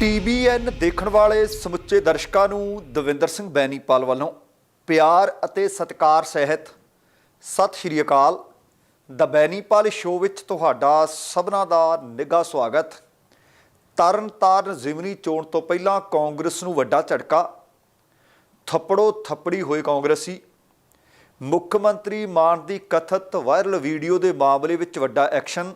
TBN ਦੇਖਣ ਵਾਲੇ ਸਮੁੱਚੇ ਦਰਸ਼ਕਾਂ ਨੂੰ ਦਵਿੰਦਰ ਸਿੰਘ ਬੈਨੀਪਾਲ ਵੱਲੋਂ ਪਿਆਰ ਅਤੇ ਸਤਿਕਾਰ ਸਹਿਤ ਸਤਿ ਸ਼੍ਰੀ ਅਕਾਲ। ਦ ਬੈਨੀਪਾਲ ਸ਼ੋਅ ਵਿੱਚ ਤੁਹਾਡਾ ਸਭਨਾਂ ਦਾ ਨਿੱਘਾ ਸਵਾਗਤ। ਤਰਨਤਾਰਨ ਜ਼ਿਮਨੀ ਚੋਣ ਤੋਂ ਪਹਿਲਾਂ ਕਾਂਗਰਸ ਨੂੰ ਵੱਡਾ ਝਟਕਾ। ਥੱਪੜੋ ਥੱਪੜੀ ਹੋਏ ਕਾਂਗਰਸੀ। ਮੁੱਖ ਮੰਤਰੀ ਮਾਨ ਦੀ ਕਥਿਤ ਵਾਇਰਲ ਵੀਡੀਓ ਦੇ ਮਾਮਲੇ ਵਿੱਚ ਵੱਡਾ ਐਕਸ਼ਨ।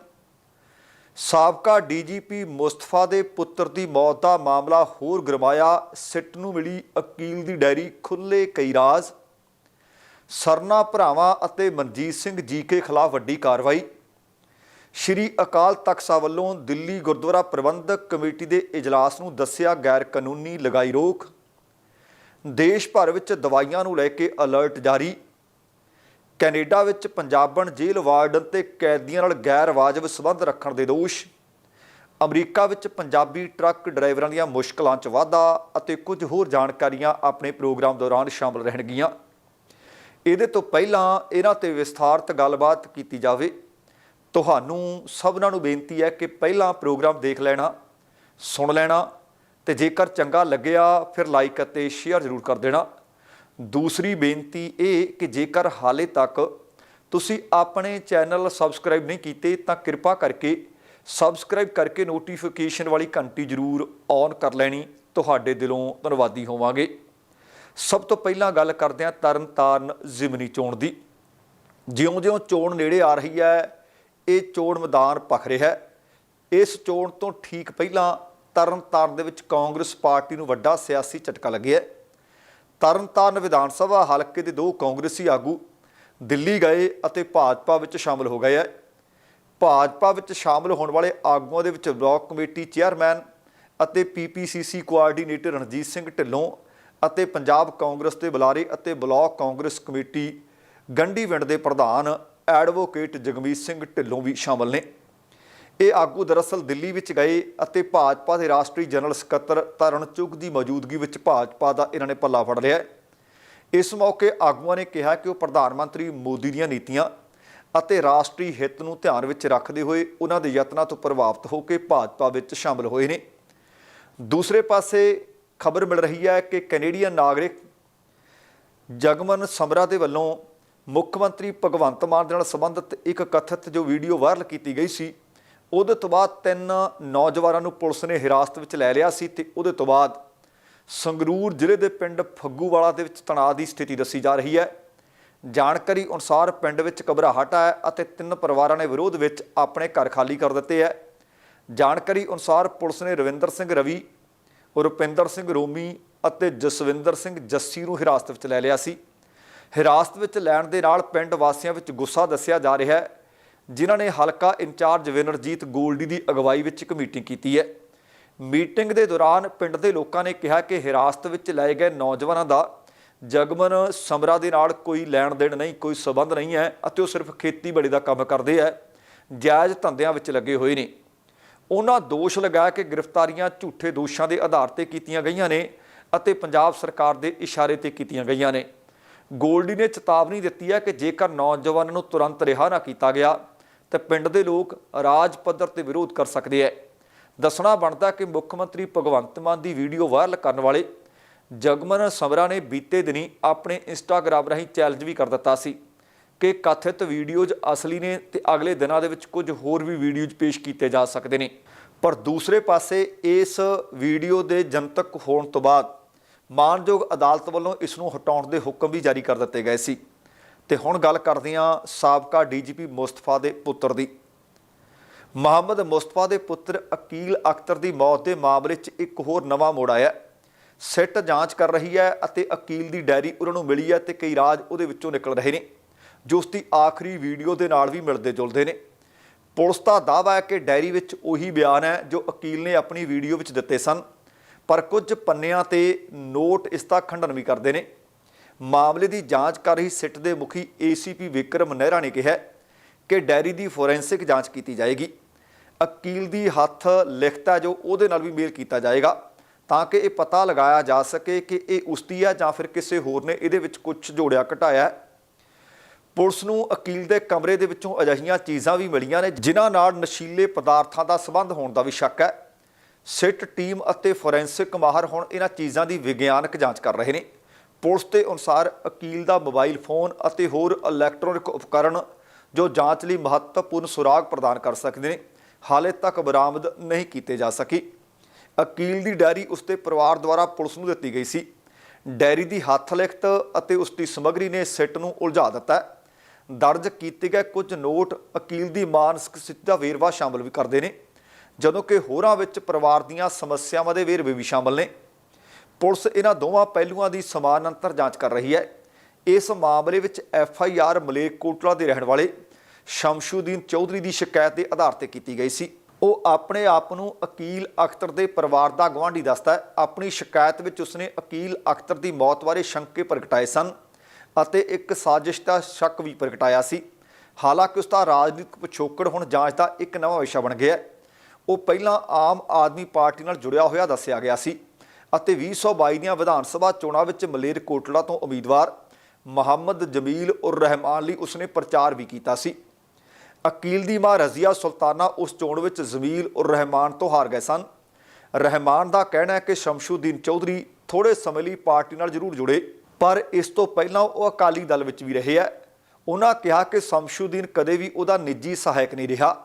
ਸਾਬਕਾ ਡੀਜੀਪੀ ਮੁਸਤਫਾ ਦੇ ਪੁੱਤਰ ਦੀ ਮੌਤ ਦਾ ਮਾਮਲਾ ਹੋਰ ਗਰਮਾਇਆ, ਸਿੱਟ ਨੂੰ ਮਿਲੀ ਅਕੀਲ ਦੀ ਡਾਇਰੀ ਖੁੱਲੇ ਕਈ ਰਾਜ਼। ਸਰਨਾ ਭਰਾਵਾਂ ਅਤੇ ਮਨਜੀਤ ਸਿੰਘ ਜੀਕੇ ਖਿਲਾਫ ਵੱਡੀ ਕਾਰਵਾਈ। ਸ਼੍ਰੀ ਅਕਾਲ ਤਖਤ ਸਾਹਿਬ ਵੱਲੋਂ ਦਿੱਲੀ ਗੁਰਦੁਆਰਾ ਪ੍ਰਬੰਧਕ ਕਮੇਟੀ ਦੇ ਇਜਲਾਸ ਨੂੰ ਦੱਸਿਆ ਗੈਰ ਕਾਨੂੰਨੀ ਲਗਾਈ ਰੋਕ। ਦੇਸ਼ ਭਰ ਵਿੱਚ ਦਵਾਈਆਂ ਨੂੰ ਲੈ ਕੇ ਅਲਰਟ ਜਾਰੀ। ਕੈਨੇਡਾ ਵਿੱਚ ਪੰਜਾਬਣ ਜੇਲ੍ਹ ਵਾਰਡਨ ਤੇ ਕੈਦੀਆਂ ਨਾਲ ਗੈਰ ਵਾਜਬ ਸਬੰਧ ਰੱਖਣ ਦੇ ਦੋਸ਼। ਅਮਰੀਕਾ ਵਿੱਚ ਪੰਜਾਬੀ ਟਰੱਕ ਡਰਾਈਵਰਾਂ ਦੀਆਂ ਮੁਸ਼ਕਲਾਂ 'ਚ ਵਾਧਾ ਅਤੇ ਕੁਝ ਹੋਰ ਜਾਣਕਾਰੀਆਂ ਆਪਣੇ ਪ੍ਰੋਗਰਾਮ ਦੌਰਾਨ ਸ਼ਾਮਲ ਰਹਿਣਗੀਆਂ। ਇਹਦੇ ਤੋਂ ਪਹਿਲਾਂ ਇਹਨਾਂ ਤੇ ਵਿਸਥਾਰਤ ਗੱਲਬਾਤ ਕੀਤੀ ਜਾਵੇ। ਤੁਹਾਨੂੰ ਸਭਨਾਂ ਨੂੰ ਬੇਨਤੀ ਹੈ ਕਿ ਪਹਿਲਾਂ ਪ੍ਰੋਗਰਾਮ ਦੇਖ ਲੈਣਾ, ਸੁਣ ਲੈਣਾ ਤੇ ਜੇਕਰ ਚੰਗਾ ਲੱਗਿਆ ਫਿਰ ਲਾਈਕ ਅਤੇ ਸ਼ੇਅਰ ਜ਼ਰੂਰ ਕਰ ਦੇਣਾ। ਦੂਸਰੀ ਬੇਨਤੀ ਇਹ ਕਿ ਜੇਕਰ ਹਾਲੇ ਤੱਕ ਤੁਸੀਂ ਆਪਣੇ ਚੈਨਲ ਸਬਸਕ੍ਰਾਈਬ ਨਹੀਂ ਕੀਤੇ, ਤਾਂ ਕਿਰਪਾ ਕਰਕੇ ਸਬਸਕ੍ਰਾਈਬ ਕਰਕੇ ਨੋਟੀਫਿਕੇਸ਼ਨ ਵਾਲੀ ਘੰਟੀ ਜ਼ਰੂਰ ਔਨ ਕਰ ਲੈਣੀ। ਤੁਹਾਡੇ ਦਿਲੋਂ ਧੰਨਵਾਦੀ ਹੋਵਾਂਗੇ। ਸਭ ਤੋਂ ਪਹਿਲਾਂ ਗੱਲ ਕਰਦੇ ਹਾਂ ਤਰਨਤਾਰਨ ਜ਼ਿਮਨੀ ਚੋਣ ਦੀ। ਜਿਉਂ-ਜਿਉਂ ਚੋਣ ਨੇੜੇ ਆ ਰਹੀ ਹੈ, ਇਹ ਚੋਣ ਮੈਦਾਨ ਭਖ ਰਿਹਾ ਹੈ। ਇਸ ਚੋਣ ਤੋਂ ਠੀਕ ਪਹਿਲਾਂ ਤਰਨਤਾਰਨ ਦੇ ਵਿੱਚ ਕਾਂਗਰਸ ਪਾਰਟੀ ਨੂੰ ਵੱਡਾ ਸਿਆਸੀ ਝਟਕਾ ਲੱਗਿਆ ਹੈ। ਤਰਨਤਾਰਨ ਵਿਧਾਨ ਸਭਾ ਹਲਕੇ ਦੇ ਦੋ ਕਾਂਗਰਸੀ ਆਗੂ ਦਿੱਲੀ ਗਏ ਅਤੇ ਭਾਜਪਾ ਵਿੱਚ ਸ਼ਾਮਲ ਹੋ ਗਏ ਹੈ। ਭਾਜਪਾ ਵਿੱਚ ਸ਼ਾਮਲ ਹੋਣ ਵਾਲੇ ਆਗੂਆਂ ਦੇ ਵਿੱਚ ਬਲਾਕ ਕਮੇਟੀ ਚੇਅਰਮੈਨ ਅਤੇ ਪੀਪੀਸੀਸੀ ਕੋਆਰਡੀਨੇਟਰ ਰਣਜੀਤ ਸਿੰਘ ਢਿੱਲੋਂ ਅਤੇ ਪੰਜਾਬ ਕਾਂਗਰਸ ਦੇ ਬੁਲਾਰੇ ਅਤੇ ਬਲਾਕ ਕਾਂਗਰਸ ਕਮੇਟੀ ਗੰਡੀਵਿੰਡ ਦੇ ਪ੍ਰਧਾਨ ਐਡਵੋਕੇਟ ਜਗਮੀਤ ਸਿੰਘ ਢਿੱਲੋਂ ਵੀ ਸ਼ਾਮਲ ਨੇ। ਇਹ ਆਗੂ ਦਰਅਸਲ ਦਿੱਲੀ ਵਿੱਚ ਗਏ ਅਤੇ ਭਾਜਪਾ ਦੇ ਰਾਸ਼ਟਰੀ ਜਨਰਲ ਸਕੱਤਰ ਤਰਨ ਚੁੱਗ ਦੀ ਮੌਜੂਦਗੀ ਵਿੱਚ ਭਾਜਪਾ ਦਾ ਇਹਨਾਂ ਨੇ ਪੱਲਾ ਫੜ ਲਿਆ ਇਸ ਮੌਕੇ ਆਗੂਆਂ ਨੇ ਕਿਹਾ ਕਿ ਉਹ ਪ੍ਰਧਾਨ ਮੰਤਰੀ ਮੋਦੀ ਦੀਆਂ ਨੀਤੀਆਂ ਅਤੇ ਰਾਸ਼ਟਰੀ ਹਿੱਤ ਨੂੰ ਧਿਆਨ ਵਿੱਚ ਰੱਖਦੇ ਹੋਏ ਉਹਨਾਂ ਦੇ ਯਤਨਾਂ ਤੋਂ ਪ੍ਰਭਾਵਿਤ ਹੋ ਕੇ ਭਾਜਪਾ ਵਿੱਚ ਸ਼ਾਮਲ ਹੋਏ ਨੇ। ਦੂਸਰੇ ਪਾਸੇ ਖਬਰ ਮਿਲ ਰਹੀ ਹੈ ਕਿ ਕੈਨੇਡੀਅਨ ਨਾਗਰਿਕ ਜਗਮਨ ਸਮਰਾ ਦੇ ਵੱਲੋਂ ਮੁੱਖ ਮੰਤਰੀ ਭਗਵੰਤ ਮਾਨ ਦੇ ਨਾਲ ਸੰਬੰਧਿਤ ਇੱਕ ਕਥਿਤ ਜੋ ਵੀਡੀਓ ਵਾਇਰਲ ਕੀਤੀ ਗਈ ਸੀ ਉਹਦੇ ਤੋਂ ਬਾਅਦ ਤਿੰਨ ਨੌਜਵਾਨਾਂ ਨੂੰ ਪੁਲਿਸ ਨੇ ਹਿਰਾਸਤ ਵਿੱਚ ਲੈ ਲਿਆ ਸੀ ਤੇ ਉਹਦੇ ਤੋਂ ਬਾਅਦ ਸੰਗਰੂਰ ਜ਼ਿਲ੍ਹੇ ਦੇ ਪਿੰਡ ਫੱਗੂਵਾਲਾ ਦੇ ਵਿੱਚ ਤਣਾਅ ਦੀ ਸਥਿਤੀ ਦੱਸੀ ਜਾ ਰਹੀ ਹੈ। ਜਾਣਕਾਰੀ ਅਨੁਸਾਰ ਪਿੰਡ ਵਿੱਚ ਘਬਰਾਹਟ ਹੈ ਅਤੇ ਤਿੰਨ ਪਰਿਵਾਰਾਂ ਨੇ ਵਿਰੋਧ ਵਿੱਚ ਆਪਣੇ ਘਰ ਖਾਲੀ ਕਰ ਦਿੱਤੇ ਹੈ। ਜਾਣਕਾਰੀ ਅਨੁਸਾਰ ਪੁਲਿਸ ਨੇ ਰਵਿੰਦਰ ਸਿੰਘ ਰਵੀ, ਰੁਪਿੰਦਰ ਸਿੰਘ ਰੋਮੀ ਅਤੇ ਜਸਵਿੰਦਰ ਸਿੰਘ ਜੱਸੀ ਨੂੰ ਹਿਰਾਸਤ ਵਿੱਚ ਲੈ ਲਿਆ ਸੀ। ਹਿਰਾਸਤ ਵਿੱਚ ਲੈਣ ਦੇ ਨਾਲ ਪਿੰਡ ਵਾਸੀਆਂ ਵਿੱਚ ਗੁੱਸਾ ਦੱਸਿਆ ਜਾ ਰਿਹਾ ਹੈ। ਜਿਨ੍ਹਾਂ ਨੇ ਹਲਕਾ ਇੰਚਾਰਜ ਵਿਨਰਜੀਤ ਗੋਲਡੀ ਦੀ ਅਗਵਾਈ ਵਿੱਚ ਇੱਕ ਮੀਟਿੰਗ ਕੀਤੀ ਹੈ। ਮੀਟਿੰਗ ਦੇ ਦੌਰਾਨ ਪਿੰਡ ਦੇ ਲੋਕਾਂ ਨੇ ਕਿਹਾ ਕਿ ਹਿਰਾਸਤ ਵਿੱਚ ਲਏ ਗਏ ਨੌਜਵਾਨਾਂ ਦਾ ਜਗਮਨ ਸਮਰਾ ਦੇ ਨਾਲ ਕੋਈ ਲੈਣ ਦੇਣ ਨਹੀਂ, ਕੋਈ ਸਬੰਧ ਨਹੀਂ ਹੈ ਅਤੇ ਉਹ ਸਿਰਫ ਖੇਤੀਬਾੜੀ ਦਾ ਕੰਮ ਕਰਦੇ ਹੈ। ਜਾਇਜ਼ ਧੰਦਿਆਂ ਵਿੱਚ ਲੱਗੇ ਹੋਏ ਨੇ। ਉਹਨਾਂ ਦੋਸ਼ ਲਗਾਇਆ ਕਿ ਗ੍ਰਿਫਤਾਰੀਆਂ ਝੂਠੇ ਦੋਸ਼ਾਂ ਦੇ ਆਧਾਰ ਤੇ ਕੀਤੀਆਂ ਗਈਆਂ ਨੇ ਅਤੇ ਪੰਜਾਬ ਸਰਕਾਰ ਦੇ ਇਸ਼ਾਰੇ ਤੇ ਕੀਤੀਆਂ ਗਈਆਂ ਨੇ। ਗੋਲਡੀ ਨੇ ਚੇਤਾਵਨੀ ਦਿੱਤੀ ਹੈ ਕਿ ਜੇਕਰ ਨੌਜਵਾਨਾਂ ਨੂੰ ਤੁਰੰਤ ਰਿਹਾ ਨਾ ਕੀਤਾ ਗਿਆ ਤਾਂ ਪਿੰਡ ਦੇ ਲੋਕ ਰਾਜ ਪੱਧਰ ਤੇ ਵਿਰੋਧ ਕਰ ਸਕਦੇ ਹੈ ਦੱਸਣਾ ਬਣਦਾ ਕਿ ਮੁੱਖ ਮੰਤਰੀ ਭਗਵੰਤ ਮਾਨ ਦੀ ਵੀਡੀਓ ਵਾਇਰਲ ਕਰਨ ਵਾਲੇ ਜਗਮਨ ਸਮਰਾ ਨੇ ਬੀਤੇ ਦਿਨੀ ਆਪਣੇ ਇੰਸਟਾਗ੍ਰਾਮ ਰਾਹੀਂ ਚੈਲੰਜ ਵੀ ਕਰ ਦਿੱਤਾ ਸੀ ਕਿ ਕਥਿਤ ਵੀਡੀਓਜ਼ ਅਸਲੀ ਨੇ ਤੇ ਅਗਲੇ ਦਿਨਾਂ ਦੇ ਵਿੱਚ ਕੁਝ ਹੋਰ ਵੀ ਵੀਡੀਓਜ਼ ਪੇਸ਼ ਕੀਤੇ ਜਾ ਸਕਦੇ ਨੇ। ਪਰ ਦੂਸਰੇ ਪਾਸੇ ਇਸ ਵੀਡੀਓ ਦੇ ਜਨਤਕ ਹੋਣ ਤੋਂ ਬਾਅਦ ਮਾਨਯੋਗ ਅਦਾਲਤ ਵੱਲੋਂ ਇਸ ਨੂੰ ਹਟਾਉਣ ਦੇ ਹੁਕਮ ਵੀ ਜਾਰੀ ਕਰ ਦਿੱਤੇ ਗਏ ਸੀ। ਤੇ ਹੁਣ ਗੱਲ ਕਰਦੇ ਹਾਂ ਸਾਬਕਾ ਡੀਜੀਪੀ ਮੁਸਤਫਾ ਦੇ ਪੁੱਤਰ ਦੀ। ਮੁਹੰਮਦ ਮੁਸਤਫਾ ਦੇ ਪੁੱਤਰ ਅਕੀਲ ਅਖਤਰ ਦੀ ਮੌਤ ਦੇ ਮਾਮਲੇ 'ਚ ਇੱਕ ਹੋਰ ਨਵਾਂ ਮੋੜ ਆਇਆ ਸਿੱਟ ਜਾਂਚ ਕਰ ਰਹੀ ਹੈ ਅਤੇ ਅਕੀਲ ਦੀ ਡਾਇਰੀ ਉਹਨਾਂ ਨੂੰ ਮਿਲੀ ਹੈ ਤੇ ਕਈ ਰਾਜ ਉਹਦੇ ਵਿੱਚੋਂ ਨਿਕਲ ਰਹੇ ਨੇ, ਜੋ ਉਸ ਦੀ ਆਖਰੀ ਵੀਡੀਓ ਦੇ ਨਾਲ ਵੀ ਮਿਲਦੇ ਜੁਲਦੇ ਨੇ। ਪੁਲਿਸ ਦਾ ਦਾਅਵਾ ਹੈ ਕਿ ਡਾਇਰੀ ਵਿੱਚ ਉਹੀ ਬਿਆਨ ਹੈ ਜੋ ਅਕੀਲ ਨੇ ਆਪਣੀ ਵੀਡੀਓ ਵਿੱਚ ਦਿੱਤੇ ਸਨ, ਪਰ ਕੁਝ ਪੰਨਿਆਂ ਤੇ ਨੋਟ ਇਸ ਦਾ ਖੰਡਨ ਵੀ ਕਰਦੇ ਨੇ। ਮਾਮਲੇ ਦੀ ਜਾਂਚ ਕਰ ਰਹੀ ਸਿੱਟ ਦੇ ਮੁਖੀ ਏਸੀਪੀ ਵਿਕਰਮ ਨਹਿਰਾ ਨੇ ਕਿਹਾ ਕਿ ਡੈਰੀ ਦੀ ਫੋਰੈਂਸਿਕ ਜਾਂਚ ਕੀਤੀ ਜਾਏਗੀ। ਅਕੀਲ ਦੀ ਹੱਥ ਲਿਖਤਾ ਜੋ ਉਹਦੇ ਨਾਲ ਵੀ ਮੇਲ ਕੀਤਾ ਜਾਏਗਾ। ਤਾਂ ਕਿ ਇਹ ਪਤਾ ਲਗਾਇਆ ਜਾ ਸਕੇ ਕਿ ਇਹ ਉਸਦੀ ਹੈ ਜਾਂ ਫਿਰ ਕਿਸੇ ਹੋਰ ਨੇ ਇਹਦੇ ਵਿੱਚ ਕੁਝ ਜੋੜਿਆ ਘਟਾਇਆ ਪੁਲਿਸ ਨੂੰ ਅਕੀਲ ਦੇ ਕਮਰੇ ਦੇ ਵਿੱਚੋਂ ਅਜਿਹੀਆਂ ਚੀਜ਼ਾਂ ਵੀ ਮਿਲੀਆਂ ਨੇ ਜਿਨ੍ਹਾਂ ਨਾਲ ਨਸ਼ੀਲੇ ਪਦਾਰਥਾਂ ਦਾ ਸੰਬੰਧ ਹੋਣ ਦਾ ਵੀ ਸ਼ੱਕ ਹੈ। ਸਿੱਟ ਟੀਮ ਅਤੇ ਫੋਰੈਂਸਿਕ ਮਾਹਰ ਹੁਣ ਇਹਨਾਂ ਚੀਜ਼ਾਂ ਦੀ ਵਿਗਿਆਨਕ ਜਾਂਚ ਕਰ ਰਹੇ ਨੇ। ਪੁਲਿਸ ਦੇ ਅਨੁਸਾਰ ਅਕੀਲ ਦਾ ਮੋਬਾਈਲ ਫੋਨ ਅਤੇ ਹੋਰ ਇਲੈਕਟ੍ਰੋਨਿਕ ਉਪਕਰਨ ਜੋ ਜਾਂਚ ਲਈ ਮਹੱਤਵਪੂਰਨ ਸੁਰਾਗ ਪ੍ਰਦਾਨ ਕਰ ਸਕਦੇ ਨੇ, ਹਾਲੇ ਤੱਕ ਬਰਾਮਦ ਨਹੀਂ ਕੀਤੇ ਜਾ ਸਕੇ। ਅਕੀਲ ਦੀ ਡਾਇਰੀ ਉਸਦੇ ਪਰਿਵਾਰ ਦੁਆਰਾ ਪੁਲਿਸ ਨੂੰ ਦਿੱਤੀ ਗਈ ਸੀ। ਡਾਇਰੀ ਦੀ ਹੱਥ ਲਿਖਤ ਅਤੇ ਉਸ ਦੀ ਸਮੱਗਰੀ ਨੇ ਸਿੱਟ ਨੂੰ ਉਲਝਾ ਦਿੱਤਾ। ਦਰਜ ਕੀਤੇ ਗਏ ਕੁਝ ਨੋਟ ਅਕੀਲ ਦੀ ਮਾਨਸਿਕ ਸਥਿਤੀ ਦਾ ਵੇਰਵਾ ਸ਼ਾਮਲ ਵੀ ਕਰਦੇ ਨੇ, ਜਦੋਂ ਕਿ ਹੋਰਾਂ ਵਿੱਚ ਪਰਿਵਾਰ ਦੀਆਂ ਸਮੱਸਿਆਵਾਂ ਦੇ ਵੇਰਵੇ ਵੀ ਸ਼ਾਮਲ ਨੇ। ਪੁਲਿਸ ਇਹਨਾਂ ਦੋਵਾਂ ਪਹਿਲੂਆਂ ਦੀ ਸਮਾਨ ਅੰਤਰ ਜਾਂਚ ਕਰ ਰਹੀ ਹੈ। ਇਸ ਮਾਮਲੇ ਵਿੱਚ ਐਫ ਆਈ ਆਰ ਮਲੇਕਕੋਟਲਾ ਦੇ ਰਹਿਣ ਵਾਲੇ ਸ਼ਮਸ਼ੂਦੀਨ ਚੌਧਰੀ ਦੀ ਸ਼ਿਕਾਇਤ ਦੇ ਆਧਾਰ ਤੇ ਕੀਤੀ ਗਈ ਸੀ। ਉਹ ਆਪਣੇ ਆਪ ਨੂੰ ਅਕੀਲ ਅਖਤਰ ਦੇ ਪਰਿਵਾਰ ਦਾ ਗਵਾਂਢੀ ਦੱਸਦਾ ਹੈ। ਆਪਣੀ ਸ਼ਿਕਾਇਤ ਵਿੱਚ ਉਸਨੇ ਅਕੀਲ ਅਖਤਰ ਦੀ ਮੌਤ ਬਾਰੇ ਸ਼ੰਕੇ ਪ੍ਰਗਟਾਏ ਸਨ ਅਤੇ ਇੱਕ ਸਾਜ਼ਿਸ਼ ਦਾ ਸ਼ੱਕ ਵੀ ਪ੍ਰਗਟਾਇਆ ਸੀ। ਹਾਲਾਂਕਿ ਉਸ ਦਾ ਰਾਜਨੀਤਿਕ ਪਿਛੋਕੜ ਹੁਣ ਜਾਂਚ ਦਾ ਇੱਕ ਨਵਾਂ ਵਿਸ਼ਾ ਬਣ ਗਿਆ ਉਹ ਪਹਿਲਾਂ ਆਮ ਆਦਮੀ ਪਾਰਟੀ ਨਾਲ ਜੁੜਿਆ ਹੋਇਆ ਦੱਸਿਆ ਗਿਆ ਸੀ। ਅਤੇ 2022 ਦੀਆਂ ਵਿਧਾਨ ਸਭਾ ਚੋਣਾਂ ਵਿੱਚ ਮਲੇਰਕੋਟਲਾ ਤੋਂ ਉਮੀਦਵਾਰ ਮੁਹੰਮਦ ਜਮੀਲ ਉਰ ਰਹਿਮਾਨ ਲਈ ਉਸਨੇ ਪ੍ਰਚਾਰ ਵੀ ਕੀਤਾ ਸੀ। ਅਕੀਲ ਦੀ ਮਾਂ ਰਜ਼ੀਆ ਸੁਲਤਾਨਾ ਉਸ ਚੋਣ ਵਿੱਚ ਜ਼ਮੀਲ ਉਰ ਰਹਿਮਾਨ ਤੋਂ ਹਾਰ ਗਏ ਸਨ। ਰਹਿਮਾਨ ਦਾ ਕਹਿਣਾ ਹੈ ਕਿ ਸ਼ਮਸ਼ੂਦੀਨ ਚੌਧਰੀ ਥੋੜੇ ਸਮੇਂ ਲਈ ਪਾਰਟੀ ਨਾਲ ਜ਼ਰੂਰ ਜੁੜੇ, ਪਰ ਇਸ ਤੋਂ ਪਹਿਲਾਂ ਉਹ ਅਕਾਲੀ ਦਲ ਵਿੱਚ ਵੀ ਰਹੇ ਹੈ ਉਹਨਾਂ ਕਿਹਾ ਕਿ ਸ਼ਮਸ਼ੂਦੀਨ ਕਦੇ ਵੀ ਉਹਦਾ ਨਿੱਜੀ ਸਹਾਇਕ ਨਹੀਂ ਰਿਹਾ।